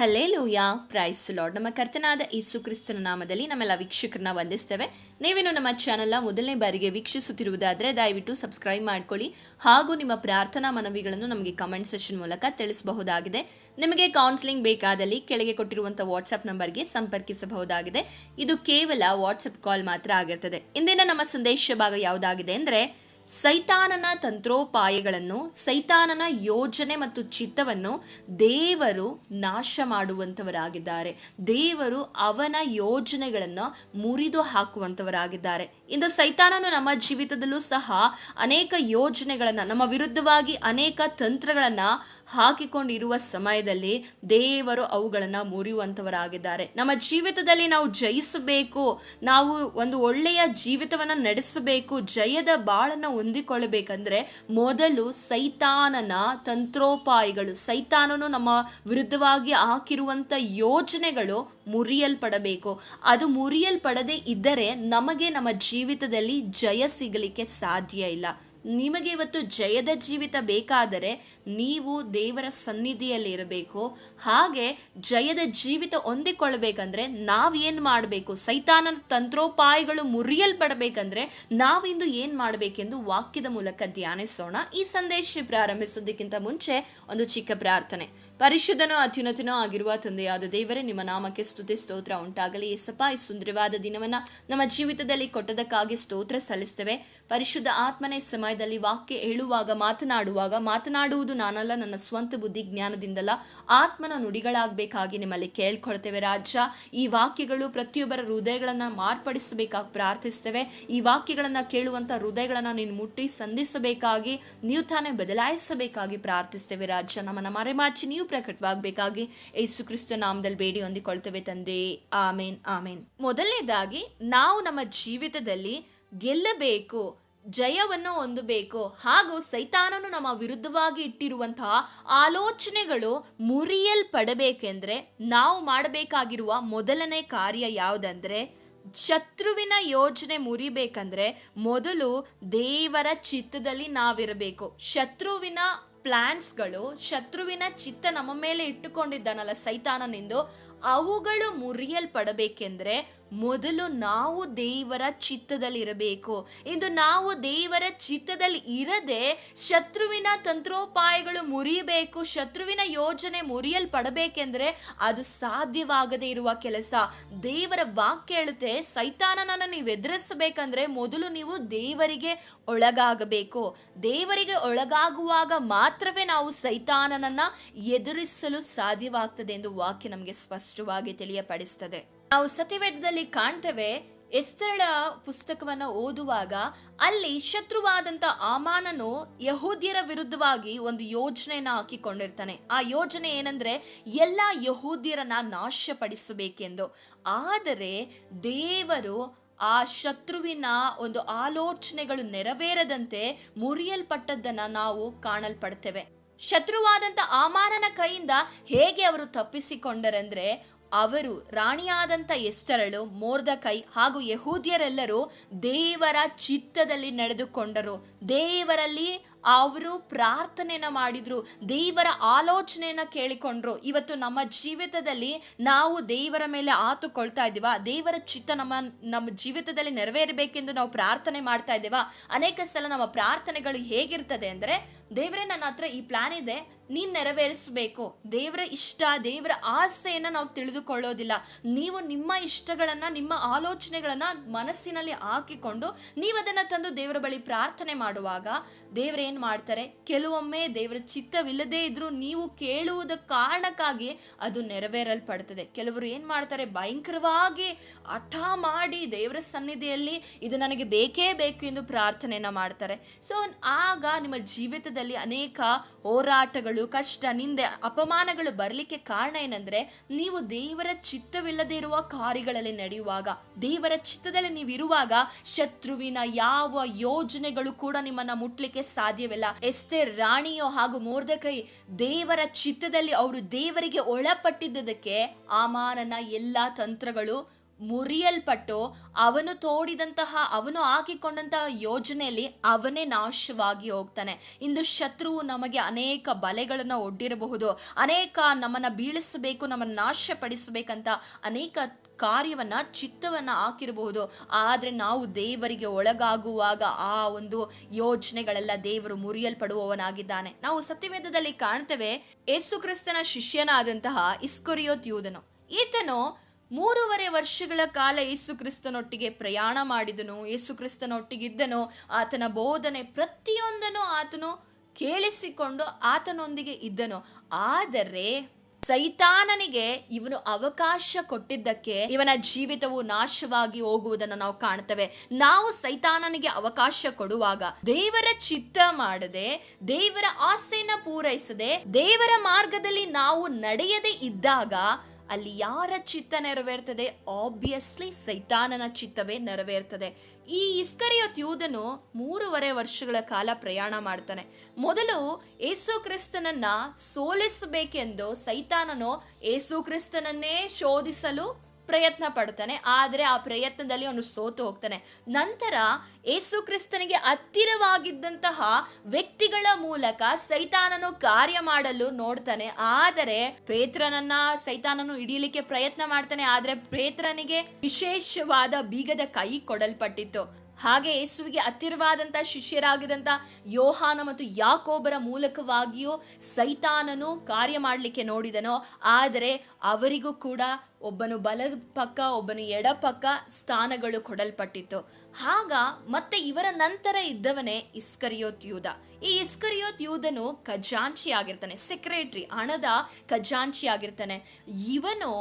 ಹಲೇಲೂಯ price lord ನಮ್ಮ ಕರ್ತನಾದ ಯೇಸು ಕ್ರಿಸ್ತನ ನಾಮದಲ್ಲಿ ನಮ್ಮೆಲ್ಲ ವೀಕ್ಷಕರನ್ನ ವಂದಿಸ್ತೇವೆ. ನೀವೇನು ನಮ್ಮ ಚಾನೆಲ್ನ ಮೊದಲನೇ ಬಾರಿಗೆ ವೀಕ್ಷಿಸುತ್ತಿರುವುದಾದರೆ, ದಯವಿಟ್ಟು ಸಬ್ಸ್ಕ್ರೈಬ್ ಮಾಡ್ಕೊಳ್ಳಿ. ಹಾಗೂ ನಿಮ್ಮ ಪ್ರಾರ್ಥನಾ ಮನವಿಗಳನ್ನು ನಮಗೆ ಕಮೆಂಟ್ ಸೆಷನ್ ಮೂಲಕ ತಿಳಿಸಬಹುದಾಗಿದೆ. ನಿಮಗೆ ಕೌನ್ಸಿಲಿಂಗ್ ಬೇಕಾದಲ್ಲಿ ಕೆಳಗೆ ಕೊಟ್ಟಿರುವಂಥ ವಾಟ್ಸಪ್ ನಂಬರ್ಗೆ ಸಂಪರ್ಕಿಸಬಹುದಾಗಿದೆ. ಇದು ಕೇವಲ ವಾಟ್ಸಪ್ ಕಾಲ್ ಮಾತ್ರ ಆಗಿರ್ತದೆ. ಇಂದಿನ ನಮ್ಮ ಸಂದೇಶ ಭಾಗ ಯಾವುದಾಗಿದೆ ಅಂದರೆ ಸೈತಾನನ ತಂತ್ರೋಪಾಯಗಳನ್ನು, ಸೈತಾನನ ಯೋಜನೆ ಮತ್ತು ಚಿತ್ತವನ್ನು ದೇವರು ನಾಶ ಮಾಡುವಂಥವರಾಗಿದ್ದಾರೆ. ದೇವರು ಅವನ ಯೋಜನೆಗಳನ್ನು ಮುರಿದು ಹಾಕುವಂಥವರಾಗಿದ್ದಾರೆ. ಇಂದು ಸೈತಾನನು ನಮ್ಮ ಜೀವಿತದಲ್ಲೂ ಸಹ ಅನೇಕ ಯೋಜನೆಗಳನ್ನು, ನಮ್ಮ ವಿರುದ್ಧವಾಗಿ ಅನೇಕ ತಂತ್ರಗಳನ್ನು ಹಾಕಿಕೊಂಡಿರುವ ಸಮಯದಲ್ಲಿ ದೇವರು ಅವುಗಳನ್ನು ಮುರಿಯುವಂಥವರಾಗಿದ್ದಾರೆ. ನಮ್ಮ ಜೀವಿತದಲ್ಲಿ ನಾವು ಜಯಿಸಬೇಕು, ನಾವು ಒಂದು ಒಳ್ಳೆಯ ಜೀವಿತವನ್ನು ನಡೆಸಬೇಕು, ಜಯದ ಬಾಳನ್ನು ಹೊಂದಿಕೊಳ್ಳಬೇಕಂದ್ರೆ ಮೊದಲು ಸೈತಾನನ ತಂತ್ರೋಪಾಯಗಳು, ಸೈತಾನನು ನಮ್ಮ ವಿರುದ್ಧವಾಗಿ ಹಾಕಿರುವಂಥ ಯೋಜನೆಗಳು ಮುರಿಯಲ್ಪಡಬೇಕು. ಅದು ಮುರಿಯಲ್ಪಡದೇ ಇದ್ದರೆ ನಮಗೆ ನಮ್ಮ ಜೀವಿತದಲ್ಲಿ ಜಯ ಸಿಗಲಿಕ್ಕೆ ಸಾಧ್ಯ ಇಲ್ಲ. ನಿಮಗೆ ಇವತ್ತು ಜಯದ ಜೀವಿತ ಬೇಕಾದರೆ ನೀವು ದೇವರ ಸನ್ನಿಧಿಯಲ್ಲಿ ಇರಬೇಕು ಹಾಗೆ ಜಯದ ಜೀವಿತ ಹೊಂದಿಕೊಳ್ಬೇಕಂದ್ರೆ ನಾವೇನು ಮಾಡಬೇಕು? ಸೈತಾನನ ತಂತ್ರೋಪಾಯಗಳು ಮುರಿಯಲ್ಪಡಬೇಕಂದ್ರೆ ನಾವಿಂದು ಏನು ಮಾಡಬೇಕೆಂದು ವಾಕ್ಯದ ಮೂಲಕ ಧ್ಯಾನಿಸೋಣ. ಈ ಸಂದೇಶ ಪ್ರಾರಂಭಿಸೋದಕ್ಕಿಂತ ಮುಂಚೆ ಒಂದು ಚಿಕ್ಕ ಪ್ರಾರ್ಥನೆ. ಪರಿಶುದ್ಧನೋ ಅತ್ಯುನ್ನತನೋ ಆಗಿರುವ ತಂದೆಯಾದ ದೇವರೇ, ನಿಮ್ಮ ನಾಮಕ್ಕೆ ಸ್ತುತಿ, ಸ್ತೋತ್ರ ಉಂಟಾಗಲಿ. ಏಸಪ್ಪ, ಈ ಸುಂದರವಾದ ದಿನವನ್ನ ನಮ್ಮ ಜೀವಿತದಲ್ಲಿ ಕೊಟ್ಟದಕ್ಕಾಗಿ ಸ್ತೋತ್ರ ಸಲ್ಲಿಸ್ತೇವೆ. ಪರಿಶುದ್ಧ ಆತ್ಮನೇ ಸಮಯದಲ್ಲಿ ವಾಕ್ಯ ಹೇಳುವಾಗ, ಮಾತನಾಡುವಾಗ, ಮಾತನಾಡುವುದು ನಾನಲ್ಲ, ನನ್ನ ಸ್ವಂತ ಬುದ್ಧಿ ಜ್ಞಾನದಿಂದಲ್ಲ, ಆತ್ಮನ ನುಡಿಗಳಾಗಬೇಕಾಗಿ ನಿಮ್ಮಲ್ಲಿ ಕೇಳ್ಕೊಳ್ತೇವೆ ರಾಜ. ಈ ವಾಕ್ಯಗಳು ಪ್ರತಿಯೊಬ್ಬರ ಹೃದಯಗಳನ್ನು ಮಾರ್ಪಡಿಸಬೇಕಾಗಿ ಪ್ರಾರ್ಥಿಸ್ತೇವೆ. ಈ ವಾಕ್ಯಗಳನ್ನು ಕೇಳುವಂಥ ಹೃದಯಗಳನ್ನು ನೀನು ಮುಟ್ಟಿ, ಸಂಧಿಸಬೇಕಾಗಿ, ನೀವು ತಾನೇ ಬದಲಾಯಿಸಬೇಕಾಗಿ ಪ್ರಾರ್ಥಿಸ್ತೇವೆ ರಾಜ್ಯ ನಮ್ಮನ್ನ ಮರೆಮಾಚಿ, ನೀವು ಪ್ರಕಟವಾಗಬೇಕಾಗಿ ಯೇಸು ಕ್ರಿಸ್ತ ನಾಮದಲ್ಲಿ ಬೇಡಿ ಹೊಂದಿಕೊಳ್ತೇವೆ ತಂದೆ. ಆಮೇನ್ ಆಮೇನ್. ಮೊದಲನೇದಾಗಿ, ನಾವು ನಮ್ಮ ಜೀವಿತದಲ್ಲಿ ಗೆಲ್ಲಬೇಕು, ಜಯವನ್ನು ಹೊಂದಬೇಕು, ಹಾಗೂ ಸೈತಾನನು ನಮ್ಮ ವಿರುದ್ಧವಾಗಿ ಇಟ್ಟಿರುವಂತಹ ಆಲೋಚನೆಗಳು ಮುರಿಯಲ್ಪಡಬೇಕೆಂದ್ರೆ ನಾವು ಮಾಡಬೇಕಾಗಿರುವ ಮೊದಲನೇ ಕಾರ್ಯ ಯಾವುದಂದ್ರೆ, ಶತ್ರುವಿನ ಯೋಜನೆ ಮುರಿಬೇಕಂದ್ರೆ ಮೊದಲು ದೇವರ ಚಿತ್ತದಲ್ಲಿ ನಾವಿರಬೇಕು. ಶತ್ರುವಿನ ಪ್ಲಾನ್ಸ್ಗಳು ಶತ್ರುವಿನ ಚಿತ್ತ ನಮ್ಮ ಮೇಲೆ ಇಟ್ಟುಕೊಂಡಿದ್ದಾನಲ್ಲ ಸೈತಾನನಿಂದು ಅವುಗಳು ಮುರಿಯಲ್ಪಡಬೇಕೆಂದರೆ ಮೊದಲು ನಾವು ದೇವರ ಚಿತ್ತದಲ್ಲಿರಬೇಕು. ಇಂದು ನಾವು ದೇವರ ಚಿತ್ತದಲ್ಲಿ ಇರದೆ ಶತ್ರುವಿನ ತಂತ್ರೋಪಾಯಗಳು ಮುರಿಯಬೇಕು, ಶತ್ರುವಿನ ಯೋಜನೆ ಮುರಿಯಲ್ಪಡಬೇಕೆಂದರೆ ಅದು ಸಾಧ್ಯವಾಗದೇ ಇರುವ ಕೆಲಸ. ದೇವರ ವಾಕ್ಯ ಹೇಳುತ್ತೆ, ಸೈತಾನನನ್ನು ನೀವು ಎದುರಿಸಬೇಕಂದ್ರೆ ಮೊದಲು ನೀವು ದೇವರಿಗೆ ಒಳಗಾಗಬೇಕು. ದೇವರಿಗೆ ಒಳಗಾಗುವಾಗ ಮಾತ್ರವೇ ನಾವು ಸೈತಾನನನ್ನ ಎದುರಿಸಲು ಸಾಧ್ಯವಾಗ್ತದೆ ಎಂದು ವಾಕ್ಯ ನಮಗೆ ಸ್ಪಷ್ಟವಾಗಿ ತಿಳಿಯಪಡಿಸ್ತದೆ. ನಾವು ಸತ್ಯವೇದದಲ್ಲಿ ಕಾಣ್ತೇವೆ, ಎಸ್ತರಳ ಪುಸ್ತಕವನ್ನು ಓದುವಾಗ ಅಲ್ಲಿ ಶತ್ರುವಾದಂಥ ಆಮಾನನು ಯಹೂದ್ಯರ ವಿರುದ್ಧವಾಗಿ ಒಂದು ಯೋಜನೆಯನ್ನ ಹಾಕಿಕೊಂಡಿರ್ತಾನೆ. ಆ ಯೋಜನೆ ಏನಂದ್ರೆ, ಎಲ್ಲ ಯಹೂದ್ಯರನ್ನ ನಾಶಪಡಿಸಬೇಕೆಂದು. ಆದರೆ ದೇವರು ಆ ಶತ್ರುವಿನ ಒಂದು ಆಲೋಚನೆಗಳು ನೆರವೇರದಂತೆ ಮುರಿಯಲ್ಪಟ್ಟದ್ದನ್ನ ನಾವು ಕಾಣಲ್ಪಡ್ತೇವೆ. ಶತ್ರುವಾದಂಥ ಆಮಾನನ ಕೈಯಿಂದ ಹೇಗೆ ಅವರು ತಪ್ಪಿಸಿಕೊಂಡರಂದ್ರೆ ಅವರು ರಾಣಿಯಾದಂಥ ಎಸ್ತರಳು, ಮೋರ್ದಕೈ ಹಾಗೂ ಯಹೂದ್ಯರೆಲ್ಲರೂ ದೇವರ ಚಿತ್ತದಲ್ಲಿ ನಡೆದುಕೊಂಡರು. ದೇವರಲ್ಲಿ ಅವರು ಪ್ರಾರ್ಥನೆಯನ್ನ ಮಾಡಿದರು, ದೇವರ ಆಲೋಚನೆಯನ್ನು ಕೇಳಿಕೊಂಡ್ರು. ಇವತ್ತು ನಮ್ಮ ಜೀವಿತದಲ್ಲಿ ನಾವು ದೇವರ ಮೇಲೆ ಆತುಕೊಳ್ತಾ ಇದ್ದೀವ? ದೇವರ ಚಿತ್ತ ನಮ್ಮ ನಮ್ಮ ಜೀವಿತದಲ್ಲಿ ನೆರವೇರಬೇಕೆಂದು ನಾವು ಪ್ರಾರ್ಥನೆ ಮಾಡ್ತಾ ಇದ್ದೇವಾ? ಅನೇಕ ಸಲ ನಮ್ಮ ಪ್ರಾರ್ಥನೆಗಳು ಹೇಗಿರ್ತದೆ ಅಂದರೆ, ದೇವರೇ ನನ್ನ ಹತ್ರ ಈ ಪ್ಲಾನ್ ಇದೆ ನೀನು ನೆರವೇರಿಸಬೇಕು. ದೇವರ ಇಷ್ಟ, ದೇವರ ಆಸೆಯನ್ನು ನಾವು ತಿಳಿದುಕೊಳ್ಳೋದಿಲ್ಲ. ನೀವು ನಿಮ್ಮ ಇಷ್ಟಗಳನ್ನು, ನಿಮ್ಮ ಆಲೋಚನೆಗಳನ್ನು ಮನಸ್ಸಿನಲ್ಲಿ ಹಾಕಿಕೊಂಡು ನೀವು ಅದನ್ನು ತಂದು ದೇವರ ಬಳಿ ಪ್ರಾರ್ಥನೆ ಮಾಡುವಾಗ ದೇವರೇನು ಮಾಡ್ತಾರೆ? ಕೆಲವೊಮ್ಮೆ ದೇವರ ಚಿತ್ತವಿಲ್ಲದೇ ಇದ್ದರೂ ನೀವು ಕೇಳುವುದ ಕಾರಣಕ್ಕಾಗಿ ಅದು ನೆರವೇರಲ್ಪಡ್ತದೆ. ಕೆಲವರು ಏನು ಮಾಡ್ತಾರೆ? ಭಯಂಕರವಾಗಿ ಹಠ ಮಾಡಿ ದೇವರ ಸನ್ನಿಧಿಯಲ್ಲಿ ಇದು ನನಗೆ ಬೇಕೇ ಬೇಕು ಎಂದು ಪ್ರಾರ್ಥನೆಯನ್ನು ಮಾಡ್ತಾರೆ. ಸೊ, ಆಗ ನಿಮ್ಮ ಜೀವಿತದಲ್ಲಿ ಅನೇಕ ಹೋರಾಟಗಳು ಕಷ್ಟ, ನಿಂದೆ, ಅಪಮಾನಗಳು ಬರಲಿಕ್ಕೆ ಕಾರಣ ಏನಂದ್ರೆ ನೀವು ದೇವರ ಚಿತ್ತವಿಲ್ಲದೆ ಇರುವ ಕಾರ್ಯಗಳಲ್ಲಿ ನಡೆಯುವಾಗ, ದೇವರ ಚಿತ್ತದಲ್ಲಿ ನೀವು ಇರುವಾಗ ಶತ್ರುವಿನ ಯಾವ ಯೋಜನೆಗಳು ಕೂಡ ನಿಮ್ಮನ್ನ ಮುಟ್ಲಿಕ್ಕೆ ಸಾಧ್ಯವಿಲ್ಲ. ಎಷ್ಟೇ ರಾಣಿಯೋ ಹಾಗೂ ಮೋರ್ದಕೈ ದೇವರ ಚಿತ್ತದಲ್ಲಿ ಅವರು ದೇವರಿಗೆ ಒಳಪಟ್ಟಿದ್ದಕ್ಕೆ ಆಮಾನನ ಎಲ್ಲಾ ತಂತ್ರಗಳು ಮುರಿಯಲ್ಪಟ್ಟು ಅವನು ತೋಡಿದಂತಹ, ಅವನು ಹಾಕಿಕೊಂಡಂತಹ ಯೋಜನೆಯಲ್ಲಿ ಅವನೇ ನಾಶವಾಗಿ ಹೋಗ್ತಾನೆ. ಇಂದು ಶತ್ರುವು ನಮಗೆ ಅನೇಕ ಬಲೆಗಳನ್ನು ಒಡ್ಡಿರಬಹುದು. ಅನೇಕ ನಮ್ಮನ್ನು ಬೀಳಿಸಬೇಕು, ನಮ್ಮನ್ನು ನಾಶಪಡಿಸಬೇಕಂತ ಅನೇಕ ಕಾರ್ಯವನ್ನು, ಚಿತ್ತವನ್ನು ಹಾಕಿರಬಹುದು. ಆದರೆ ನಾವು ದೇವರಿಗೆ ಒಳಗಾಗುವಾಗ ಆ ಒಂದು ಯೋಜನೆಗಳೆಲ್ಲ ದೇವರು ಮುರಿಯಲ್ಪಡುವವನಾಗಿದ್ದಾನೆ. ನಾವು ಸತ್ಯವೇದದಲ್ಲಿ ಕಾಣ್ತೇವೆ ಯೇಸು ಕ್ರಿಸ್ತನ ಶಿಷ್ಯನಾದಂತಹ ಇಸ್ಕೊರಿಯೋತ್ ಯೂದನು. ಈತನು ಮೂರುವರೆ ವರ್ಷಗಳ ಕಾಲ ಯೇಸು ಕ್ರಿಸ್ತನೊಟ್ಟಿಗೆ ಪ್ರಯಾಣ ಮಾಡಿದನು ಯೇಸು ಕ್ರಿಸ್ತನೊಟ್ಟಿಗಿದ್ದನು ಆತನ ಬೋಧನೆ ಪ್ರತಿಯೊಂದನ್ನು ಆತನು ಕೇಳಿಸಿಕೊಂಡು ಆತನೊಂದಿಗೆ ಇದ್ದನು. ಆದರೆ ಸೈತಾನನಿಗೆ ಇವನು ಅವಕಾಶ ಕೊಟ್ಟಿದ್ದಕ್ಕೆ ಇವನ ಜೀವಿತವು ನಾಶವಾಗಿ ಹೋಗುವುದನ್ನು ನಾವು ಕಾಣ್ತೇವೆ. ನಾವು ಸೈತಾನನಿಗೆ ಅವಕಾಶ ಕೊಡುವಾಗ ದೇವರ ಚಿತ್ತ ಮಾಡದೆ, ದೇವರ ಆಸೆಯನ್ನು ಪೂರೈಸದೆ, ದೇವರ ಮಾರ್ಗದಲ್ಲಿ ನಾವು ನಡೆಯದೇ ಇದ್ದಾಗ ಅಲ್ಲಿ ಯಾರ ಚಿತ್ತ ನೆರವೇರ್ತದೆ? ಆಬ್ವಿಯಸ್ಲಿ ಸೈತಾನನ ಚಿತ್ತವೇ ನೆರವೇರ್ತದೆ. ಈ ಇಸ್ಕರಿಯೋತ್ ಯೂದನು ಮೂರುವರೆ ವರ್ಷಗಳ ಕಾಲ ಪ್ರಯಾಣ ಮಾಡ್ತಾನೆ. ಮೊದಲು ಏಸು ಕ್ರಿಸ್ತನನ್ನ ಸೋಲಿಸಬೇಕೆಂದು ಸೈತಾನನು ಏಸು ಕ್ರಿಸ್ತನನ್ನೇ ಶೋಧಿಸಲು ಪ್ರಯತ್ನ ಪಡ್ತಾನೆ ಆದರೆ ಆ ಪ್ರಯತ್ನದಲ್ಲಿ ಅವನು ಸೋತು ಹೋಗ್ತಾನೆ. ನಂತರ ಏಸು ಕ್ರಿಸ್ತನಿಗೆ ಹತ್ತಿರವಾಗಿದ್ದಂತಹ ವ್ಯಕ್ತಿಗಳ ಮೂಲಕ ಸೈತಾನನು ಕಾರ್ಯ ಮಾಡಲು ನೋಡ್ತಾನೆ. ಆದರೆ ಪೇತ್ರನನ್ನ ಸೈತಾನನು ಹಿಡಿಯಲಿಕ್ಕೆ ಪ್ರಯತ್ನ ಮಾಡ್ತಾನೆ, ಆದರೆ ಪೇತ್ರನಿಗೆ ವಿಶೇಷವಾದ ಬೀಗದ ಕೈ ಕೊಡಲ್ಪಟ್ಟಿತ್ತು. ಹಾಗೆ ಯೇಸುವಿಗೆ ಹತ್ತಿರವಾದಂಥ ಶಿಷ್ಯರಾಗಿದ್ದಂಥ ಯೋಹಾನ ಮತ್ತು ಯಾಕೋಬರ ಮೂಲಕವಾಗಿಯೂ ಸೈತಾನನು ಕಾರ್ಯ ಮಾಡಲಿಕ್ಕೆ ನೋಡಿದನೋ, ಆದರೆ ಅವರಿಗೂ ಕೂಡ ಒಬ್ಬನು ಬಲ ಪಕ್ಕ, ಒಬ್ಬನು ಎಡ ಪಕ್ಕ ಸ್ಥಾನಗಳು ಕೊಡಲ್ಪಟ್ಟಿತ್ತು. ಆಗ ಮತ್ತೆ ಇವರ ನಂತರ ಇದ್ದವನೇ ಇಸ್ಕರಿಯೋತ್ ಯೂದ. ಈ ಇಸ್ಕರಿಯೋತ್ ಯೂದನು ಖಜಾಂಚಿ ಆಗಿರ್ತಾನೆ ಸೆಕ್ರೆಟ್ರಿ, ಹಣದ ಖಜಾಂಚಿ ಆಗಿರ್ತಾನೆ ಇವನು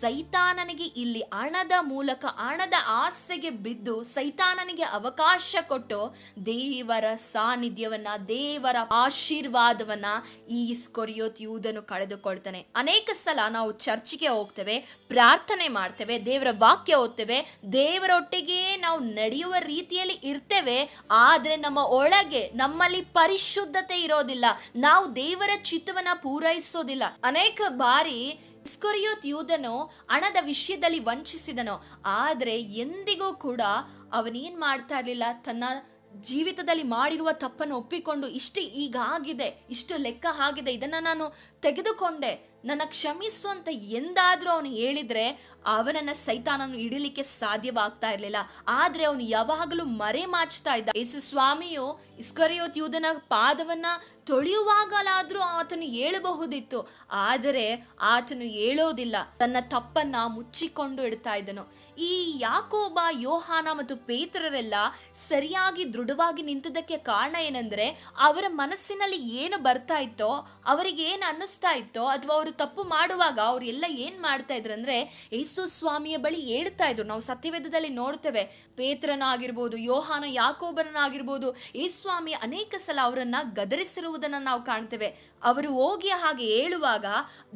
ಸೈತಾನನಿಗೆ ಇಲ್ಲಿ ಹಣದ ಮೂಲಕ, ಹಣದ ಆಸೆಗೆ ಬಿದ್ದು ಸೈತಾನನಿಗೆ ಅವಕಾಶ ಕೊಟ್ಟು ದೇವರ ಸಾನ್ನಿಧ್ಯವನ್ನ, ದೇವರ ಆಶೀರ್ವಾದವನ್ನ ಈ ಸ್ಕೊರಿಯೋತ್ ಯೂದನು ಕಳೆದುಕೊಳ್ತಾನೆ. ಅನೇಕ ಸಲ ನಾವು ಚರ್ಚಿಗೆ ಹೋಗ್ತೇವೆ, ಪ್ರಾರ್ಥನೆ ಮಾಡ್ತೇವೆ, ದೇವರ ವಾಕ್ಯ ಓದ್ತೇವೆ, ದೇವರೊಟ್ಟಿಗೆ ನಾವು ನಡೆಯುವ ರೀತಿಯಲ್ಲಿ ಇರ್ತೇವೆ, ಆದರೆ ನಮ್ಮ ಒಳಗೆ ನಮ್ಮಲ್ಲಿ ಪರಿಶುದ್ಧತೆ ಇರೋದಿಲ್ಲ. ನಾವು ದೇವರ ಚಿತ್ತವನ್ನ ಪೂರೈಸೋದಿಲ್ಲ. ಅನೇಕ ಬಾರಿ ಇಸ್ಕೊರಿಯೋತ್ ಯೂದನು ಹಣದ ವಿಷಯದಲ್ಲಿ ವಂಚಿಸಿದನು. ಆದರೆ ಎಂದಿಗೂ ಕೂಡ ಅವನೇನು ಮಾಡ್ತಾ ಇರಲಿಲ್ಲ? ತನ್ನ ಜೀವಿತದಲ್ಲಿ ಮಾಡಿರುವ ತಪ್ಪನ್ನು ಒಪ್ಪಿಕೊಂಡು ಇಷ್ಟು ಈಗ ಆಗಿದೆ ಇಷ್ಟು ಲೆಕ್ಕ ಆಗಿದೆ, ಇದನ್ನ ನಾನು ತೆಗೆದುಕೊಂಡೆ. ನನ್ನ ಕ್ಷಮಿಸು ಅಂತ ಎಂದಾದರೂ ಅವನು ಹೇಳಿದ್ರೆ ಅವನನ್ನ ಸೈತಾನನು ಇಡಲಿಕ್ಕೆ ಸಾಧ್ಯವಾಗ್ತಾ ಇರಲಿಲ್ಲ. ಆದ್ರೆ ಅವನು ಯಾವಾಗಲೂ ಮರೆ ಮಾಚ್ತಾ ಇದ್ದ. ಯೇಸು ಸ್ವಾಮಿಯು ಇಸ್ಕರಿಯೋತ್ ಯೂದನ ಪಾದವನ್ನ ತೊಳೆಯುವಾಗಲಾದ್ರೂ ಆತನು ಹೇಳಬಹುದಿತ್ತು ಆದರೆ ಆತನು ಹೇಳೋದಿಲ್ಲ ತನ್ನ ತಪ್ಪನ್ನ ಮುಚ್ಚಿಕೊಂಡು ಇಡ್ತಾ ಇದ್ದನು. ಈ ಯಾಕೋಬ, ಯೋಹಾನ ಮತ್ತು ಪೇತ್ರರೆಲ್ಲ ಸರಿಯಾಗಿ ದೃಢವಾಗಿ ನಿಂತದಕ್ಕೆ ಕಾರಣ ಏನಂದ್ರೆ, ಅವರ ಮನಸ್ಸಿನಲ್ಲಿ ಏನು ಬರ್ತಾ ಇತ್ತೋ, ಅವರಿಗೆ ಏನು ಅನ್ನಿಸ್ತಾ ಇತ್ತೋ, ಅಥವಾ ಅವರು ತಪ್ಪು ಮಾಡುವಾಗ ಅವರೆಲ್ಲ ಏನ್ ಮಾಡ್ತಾ ಇದ್ರು ಅಂದ್ರೆ, ಯೇಸು ಸ್ವಾಮಿಯ ಬಳಿ ಹೇಳ್ತಾ ಇದ್ರು. ನಾವು ಸತ್ಯವೇದದಲ್ಲಿ ನೋಡ್ತೇವೆ, ಪೇತ್ರನಾಗಿರ್ಬೋದು, ಯೋಹಾನ ಯಾಕೋಬರನಾಗಿರ್ಬೋದು ಯೇಸು ಸ್ವಾಮಿ ಅನೇಕ ಸಲ ಅವರನ್ನ ಗದರಿಸಿರುವುದನ್ನ ನಾವು ಕಾಣ್ತೇವೆ. ಅವರು ಹೋಗಿ ಹಾಗೆ ಹೇಳುವಾಗ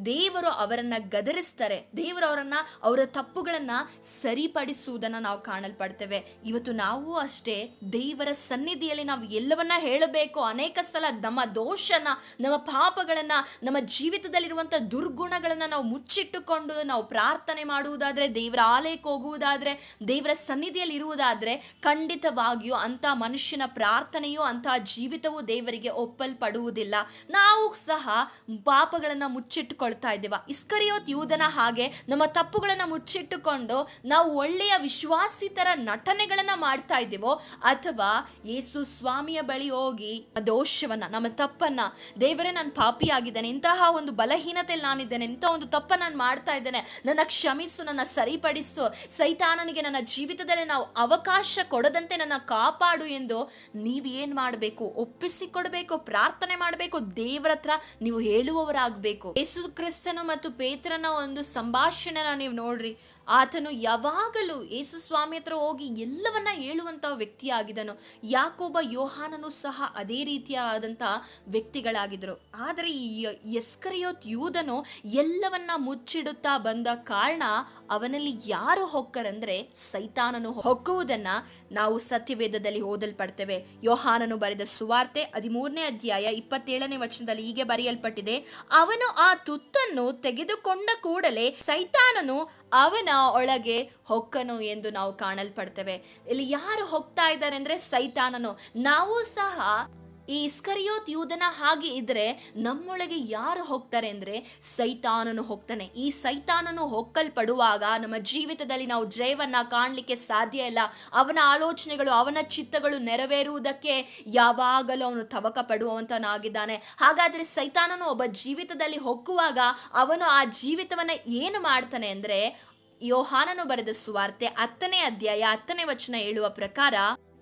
ದೇವರು ಅವರನ್ನು ಗದರಿಸ್ತಾರೆ. ದೇವರು ಅವರನ್ನು, ಅವರ ತಪ್ಪುಗಳನ್ನು ಸರಿಪಡಿಸುವುದನ್ನು ನಾವು ಕಾಣಲ್ಪಡ್ತೇವೆ. ಇವತ್ತು ನಾವು ಅಷ್ಟೇ ದೇವರ ಸನ್ನಿಧಿಯಲ್ಲಿ ನಾವು ಎಲ್ಲವನ್ನ ಹೇಳಬೇಕು. ಅನೇಕ ಸಲ ನಮ್ಮ ದೋಷನ, ನಮ್ಮ ಪಾಪಗಳನ್ನು, ನಮ್ಮ ಜೀವಿತದಲ್ಲಿರುವಂಥ ದುರ್ಗುಣಗಳನ್ನು ನಾವು ಮುಚ್ಚಿಟ್ಟುಕೊಂಡು ನಾವು ಪ್ರಾರ್ಥನೆ ಮಾಡುವುದಾದರೆ, ದೇವರ ಆಲಯಕ್ಕೆ ಹೋಗುವುದಾದರೆ, ದೇವರ ಸನ್ನಿಧಿಯಲ್ಲಿ ಇರುವುದಾದರೆ ಖಂಡಿತವಾಗಿಯೂ ಅಂತ ಮನುಷ್ಯನ ಪ್ರಾರ್ಥನೆಯು ಅಂತಹ ಜೀವಿತವು ದೇವರಿಗೆ ಒಪ್ಪಲ್ಪಡುವುದಿಲ್ಲ ನಾವು ಸಹ ಪಾಪಗಳನ್ನು ಮುಚ್ಚಿಟ್ಟುಕೊಳ್ತಾ ಇದ್ದೇವ. ಇಸ್ಕರಿಯೋತ್ ಯೂದನ ಹಾಗೆ ನಮ್ಮ ತಪ್ಪುಗಳನ್ನು ಮುಚ್ಚಿಟ್ಟುಕೊಂಡು ನಾವು ಒಳ್ಳೆಯ ವಿಶ್ವಾಸಿತರ ನಟನೆಗಳನ್ನು ಮಾಡ್ತಾ ಇದ್ದೇವೋ, ಅಥವಾ ಯೇಸು ಸ್ವಾಮಿಯ ಬಳಿ ಹೋಗಿ ದೋಷವನ್ನು ದೋಷವನ್ನ, ನಮ್ಮ ತಪ್ಪನ್ನ, ದೇವರೇ ನಾನು ಪಾಪಿಯಾಗಿದ್ದೇನೆ, ಇಂತಹ ಒಂದು ಬಲಹೀನತೆಯಲ್ಲಿ ನಾನಿದ್ದೇನೆ, ಇಂಥ ಒಂದು ತಪ್ಪನ್ನು ನಾನು ಮಾಡ್ತಾ ಇದ್ದೇನೆ, ನನ್ನ ಕ್ಷಮಿಸು, ನನ್ನ ಸರಿಪಡಿಸು, ಸೈತಾನನಿಗೆ ನನ್ನ ಜೀವಿತದಲ್ಲಿ ನಾವು ಅವಕಾಶ ಕೊಡದಂತೆ ನನ್ನ ಕಾಪಾಡು ಎಂದು ನೀವು ಏನು ಮಾಡಬೇಕು? ಒಪ್ಪಿಸಿಕೊಡಬೇಕು, ಪ್ರಾರ್ಥನೆ ಮಾಡಬೇಕು, ದೇವರ ಹತ್ರ ನೀವು ಹೇಳುವವರಾಗಬೇಕು. ಯೇಸು ಕ್ರಿಸ್ತನು ಮತ್ತು ಪೇತ್ರನ ಒಂದು ಸಂಭಾಷಣೆನ ನೀವು ನೋಡ್ರಿ. ಆತನು ಯಾವಾಗಲೂ ಯೇಸು ಸ್ವಾಮಿ ಹತ್ರ ಹೋಗಿ ಎಲ್ಲವನ್ನ ಹೇಳುವಂತಹ ವ್ಯಕ್ತಿಯಾಗಿದ್ದನು. ಯಾಕೋಬ, ಯೋಹಾನನು ಸಹ ಅದೇ ರೀತಿಯಾದಂಥ ವ್ಯಕ್ತಿಗಳಾಗಿದ್ರು ಆದರೆ ಈ ಎಸ್ಕರಿಯೋತ್ ಯೂದನು ಎಲ್ಲವನ್ನ ಮುಚ್ಚಿಡುತ್ತಾ ಬಂದ ಕಾರಣ ಅವನಲ್ಲಿ ಯಾರು ಹೊಕ್ಕರಂದ್ರೆ ಸೈತಾನನು ಹೊಕ್ಕುವುದನ್ನ ನಾವು ಸತ್ಯವೇದದಲ್ಲಿ ಓದಲ್ಪಡ್ತೇವೆ. ಯೋಹಾನನು ಬರೆದ ಸುವಾರ್ತೆ ಹದಿಮೂರನೇ ಅಧ್ಯಾಯ ಇಪ್ಪತ್ತೇಳನೇ ವಚನದಲ್ಲಿ ಹೀಗೆ ಬರೆಯಲ್ಪಟ್ಟಿದೆ, ಅವನು ಆ ತುತ್ತನ್ನು ತೆಗೆದುಕೊಂಡ ಕೂಡಲೇ ಸೈತಾನನು ಅವನ ಒಳಗೆ ಹೊಕ್ಕನು ಎಂದು ನಾವು ಕಾಣಲ್ಪಡ್ತೇವೆ. ಇಲ್ಲಿ ಯಾರು ಹೋಗ್ತಾ ಇದ್ದಾರೆ ಅಂದ್ರೆ ಸೈತಾನನು. ನಾವು ಸಹ ಈ ಇಸ್ಕರಿಯೋತ್ ಯೂದನ ಹಾಗೆ ಇದ್ರೆ ನಮ್ಮೊಳಗೆ ಯಾರು ಹೋಗ್ತಾರೆ ಅಂದ್ರೆ ಸೈತಾನನು ಹೋಗ್ತಾನೆ. ಈ ಸೈತಾನನು ಹೊಕ್ಕಲ್ಪಡುವಾಗ ನಮ್ಮ ಜೀವಿತದಲ್ಲಿ ನಾವು ಜಯವನ್ನ ಕಾಣಲಿಕ್ಕೆ ಸಾಧ್ಯ ಇಲ್ಲ. ಅವನ ಆಲೋಚನೆಗಳು, ಅವನ ಚಿತ್ತಗಳು ನೆರವೇರುವುದಕ್ಕೆ ಯಾವಾಗಲೂ ಅವನು ತವಕ ಪಡುವಂತನಾಗಿದ್ದಾನೆ ಹಾಗಾದ್ರೆ ಸೈತಾನನು ಒಬ್ಬ ಜೀವಿತದಲ್ಲಿ ಹೊಕ್ಕುವಾಗ ಅವನು ಆ ಜೀವಿತವನ್ನ ಏನು ಮಾಡ್ತಾನೆ ಅಂದ್ರೆ ಯೋಹಾನನು ಬರೆದ ಸುವಾರ್ತೆ ಹತ್ತನೇ ಅಧ್ಯಾಯ ಹತ್ತನೇ ವಚನ ಹೇಳುವ ಪ್ರಕಾರ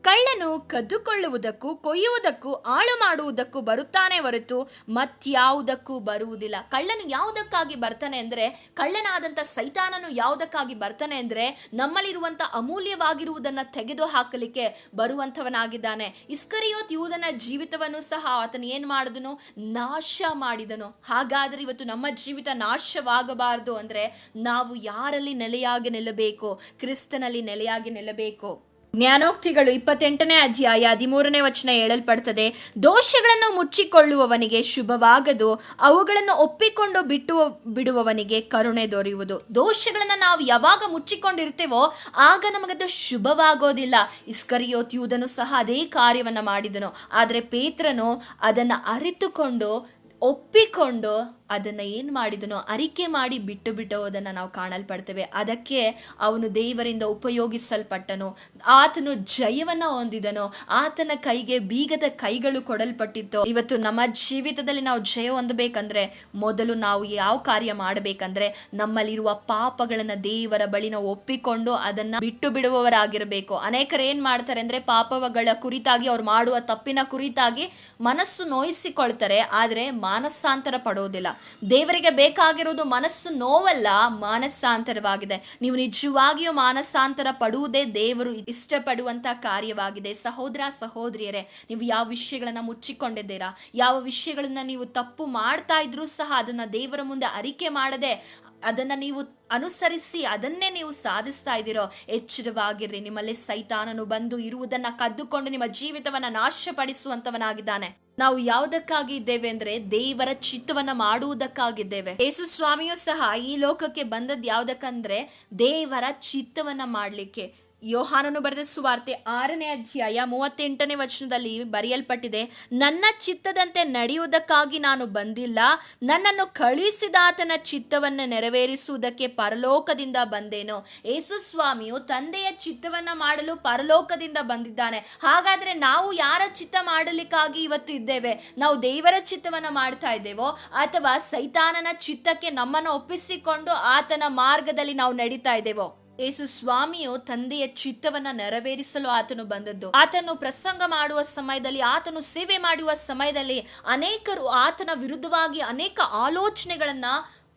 ಕಳ್ಳನು ಕದ್ದುಕೊಳ್ಳುವುದಕ್ಕೂ ಕೊಯ್ಯುವುದಕ್ಕೂ ಆಳು ಮಾಡುವುದಕ್ಕೂ ಬರುತ್ತಾನೆ ಹೊರತು ಮತ್ಯಾವುದಕ್ಕೂ ಬರುವುದಿಲ್ಲ. ಕಳ್ಳನು ಯಾವುದಕ್ಕಾಗಿ ಬರ್ತಾನೆ ಅಂದರೆ, ಕಳ್ಳನಾದಂಥ ಸೈತಾನನು ಯಾವುದಕ್ಕಾಗಿ ಬರ್ತಾನೆ ಅಂದರೆ, ನಮ್ಮಲ್ಲಿರುವಂಥ ಅಮೂಲ್ಯವಾಗಿರುವುದನ್ನು ತೆಗೆದು ಹಾಕಲಿಕ್ಕೆ ಬರುವಂಥವನಾಗಿದ್ದಾನೆ. ಇಸ್ಕರಿಯೋತ್ ಯೂದನ ಜೀವಿತವನ್ನು ಸಹ ಆತನು ಏನು ಮಾಡಿದನು? ನಾಶ ಮಾಡಿದನು. ಹಾಗಾದರೆ ಇವತ್ತು ನಮ್ಮ ಜೀವಿತ ನಾಶವಾಗಬಾರದು ಅಂದರೆ, ನಾವು ಯಾರಲ್ಲಿ ನೆಲೆಯಾಗಿ ನಿಲ್ಲಬೇಕು? ಕ್ರಿಸ್ತನಲ್ಲಿ ನೆಲೆಯಾಗಿ ನಿಲ್ಲಬೇಕು? ಜ್ಞಾನೋಕ್ತಿಗಳು ಇಪ್ಪತ್ತೆಂಟನೇ ಅಧ್ಯಾಯ ಹದಿಮೂರನೇ ವಚನ ಹೇಳಲ್ಪಡ್ತದೆ, ದೋಷಗಳನ್ನು ಮುಚ್ಚಿಕೊಳ್ಳುವವನಿಗೆ ಶುಭವಾಗದು, ಅವುಗಳನ್ನು ಒಪ್ಪಿಕೊಂಡು ಬಿಟ್ಟು ಬಿಡುವವನಿಗೆ ಕರುಣೆ ದೊರೆಯುವುದು. ದೋಷಗಳನ್ನು ನಾವು ಯಾವಾಗ ಮುಚ್ಚಿಕೊಂಡಿರ್ತೇವೋ, ಆಗ ನಮಗದು ಶುಭವಾಗೋದಿಲ್ಲ. ಇಸ್ಕರಿಯೋತ್ ಯೂದನು ಸಹ ಅದೇ ಕಾರ್ಯವನ್ನು ಮಾಡಿದನು. ಆದರೆ ಪೇತ್ರನು ಅದನ್ನು ಅರಿತುಕೊಂಡು, ಒಪ್ಪಿಕೊಂಡು ಅದನ್ನು ಏನು ಮಾಡಿದನೋ ಅರಿಕೆ ಮಾಡಿ ಬಿಟ್ಟು ಬಿಡುವುದನ್ನು ನಾವು ಕಾಣಲ್ಪಡ್ತೇವೆ. ಅದಕ್ಕೆ ಅವನು ದೇವರಿಂದ ಉಪಯೋಗಿಸಲ್ಪಟ್ಟನು. ಆತನು ಜಯವನ್ನು ಹೊಂದಿದನು. ಆತನ ಕೈಗೆ ಬೀಗದ ಕೈಗಳು ಕೊಡಲ್ಪಟ್ಟಿತ್ತು. ಇವತ್ತು ನಮ್ಮ ಜೀವಿತದಲ್ಲಿ ನಾವು ಜಯ ಹೊಂದಬೇಕಂದ್ರೆ ಮೊದಲು ನಾವು ಯಾವ ಕಾರ್ಯ ಮಾಡಬೇಕಂದ್ರೆ ನಮ್ಮಲ್ಲಿರುವ ಪಾಪಗಳನ್ನು ದೇವರ ಬಳಿನ ಒಪ್ಪಿಕೊಂಡು ಅದನ್ನ ಬಿಟ್ಟು ಬಿಡುವವರಾಗಿರಬೇಕು. ಅನೇಕರು ಏನು ಮಾಡ್ತಾರೆ ಅಂದ್ರೆ ಪಾಪಗಳ ಕುರಿತಾಗಿ ಅವ್ರು ಮಾಡುವ ತಪ್ಪಿನ ಕುರಿತಾಗಿ ಮನಸ್ಸು ನೋಯಿಸಿಕೊಳ್ತಾರೆ. ಆದರೆ ಮಾನಸಾಂತರ ಪಡೋದಿಲ್ಲ. ದೇವರಿಗೆ ಬೇಕಾಗಿರೋದು ಮನಸ್ಸು ನೋವಲ್ಲ ಮಾನಸಾಂತರವಾಗಿದೆ. ನೀವು ನಿಜವಾಗಿಯೂ ಮಾನಸಾಂತರ ಪಡುವುದೇ ದೇವರು ಇಷ್ಟಪಡುವಂತ ಕಾರ್ಯವಾಗಿದೆ. ಸಹೋದರ ಸಹೋದರಿಯರೇ, ನೀವು ಯಾವ ವಿಷಯಗಳನ್ನ ಮುಚ್ಚಿಕೊಂಡಿದ್ದೀರಾ? ಯಾವ ವಿಷಯಗಳನ್ನ ನೀವು ತಪ್ಪು ಮಾಡ್ತಾ ಇದ್ರೂ ಸಹ ಅದನ್ನ ದೇವರ ಮುಂದೆ ಅರಿಕೆ ಮಾಡದೆ ಅದನ್ನ ನೀವು ಅನುಸರಿಸಿ, ಅದನ್ನೇ ನೀವು ಸಾಧಿಸ್ತಾ ಇದ್ದೀರೋ, ಎಚ್ಚರವಾಗಿರ್ರಿ. ನಿಮ್ಮಲ್ಲಿ ಸೈತಾನನು ಬಂದು ಇರುವುದನ್ನ ಕದ್ದುಕೊಂಡು ನಿಮ್ಮ ಜೀವಿತವನ್ನ ನಾಶಪಡಿಸುವಂತವನಾಗಿದ್ದಾನೆ. ನಾವು ಯಾವುದಕ್ಕಾಗಿ ಇದ್ದೇವೆ ಅಂದ್ರೆ ದೇವರ ಚಿತ್ತವನ್ನ ಮಾಡುವುದಕ್ಕಾಗಿದ್ದೇವೆ. ಯೇಸು ಸ್ವಾಮಿಯೂ ಸಹ ಈ ಲೋಕಕ್ಕೆ ಬಂದದ್ದು ಯಾವುದಕ್ಕಂದ್ರೆ ದೇವರ ಚಿತ್ತವನ್ನ ಮಾಡಲಿಕ್ಕೆ. ಯೋಹಾನನು ಬರೆದ ಸುವಾರ್ತೆ ಆರನೇ ಅಧ್ಯಾಯ ಮೂವತ್ತೆಂಟನೇ ವಚನದಲ್ಲಿ ಬರೆಯಲ್ಪಟ್ಟಿದೆ, ನನ್ನ ಚಿತ್ತದಂತೆ ನಡೆಯುವುದಕ್ಕಾಗಿ ನಾನು ಬಂದಿಲ್ಲ. ನನ್ನನ್ನು ಕಳುಹಿಸಿದಾತನ ಚಿತ್ತವನ್ನು ನೆರವೇರಿಸುವುದಕ್ಕೆ ಪರಲೋಕದಿಂದ ಬಂದೇನು. ಯೇಸು ಸ್ವಾಮಿಯು ತಂದೆಯ ಚಿತ್ತವನ್ನು ಮಾಡಲು ಪರಲೋಕದಿಂದ ಬಂದಿದ್ದಾನೆ. ಹಾಗಾದರೆ ನಾವು ಯಾರ ಚಿತ್ತ ಮಾಡಲಿಕ್ಕಾಗಿ ಇವತ್ತು ಇದ್ದೇವೆ? ನಾವು ದೇವರ ಚಿತ್ತವನ್ನು ಮಾಡ್ತಾ ಇದ್ದೇವೋ? ಅಥವಾ ಸೈತಾನನ ಚಿತ್ತಕ್ಕೆ ನಮ್ಮನ್ನು ಒಪ್ಪಿಸಿಕೊಂಡು ಆತನ ಮಾರ್ಗದಲ್ಲಿ ನಾವು ನಡೀತಾ ಇದ್ದೇವೋ? ಯೇಸು ಸ್ವಾಮಿಯು ತಂದೆಯ ಚಿತ್ತವನ್ನ ನೆರವೇರಿಸಲು ಆತನು ಬಂದದ್ದು. ಆತನು ಪ್ರಸಂಗ ಮಾಡುವ ಸಮಯದಲ್ಲಿ, ಆತನು ಸೇವೆ ಮಾಡುವ ಸಮಯದಲ್ಲಿ ಅನೇಕರು ಆತನ ವಿರುದ್ಧವಾಗಿ ಅನೇಕ ಆಲೋಚನೆಗಳನ್ನ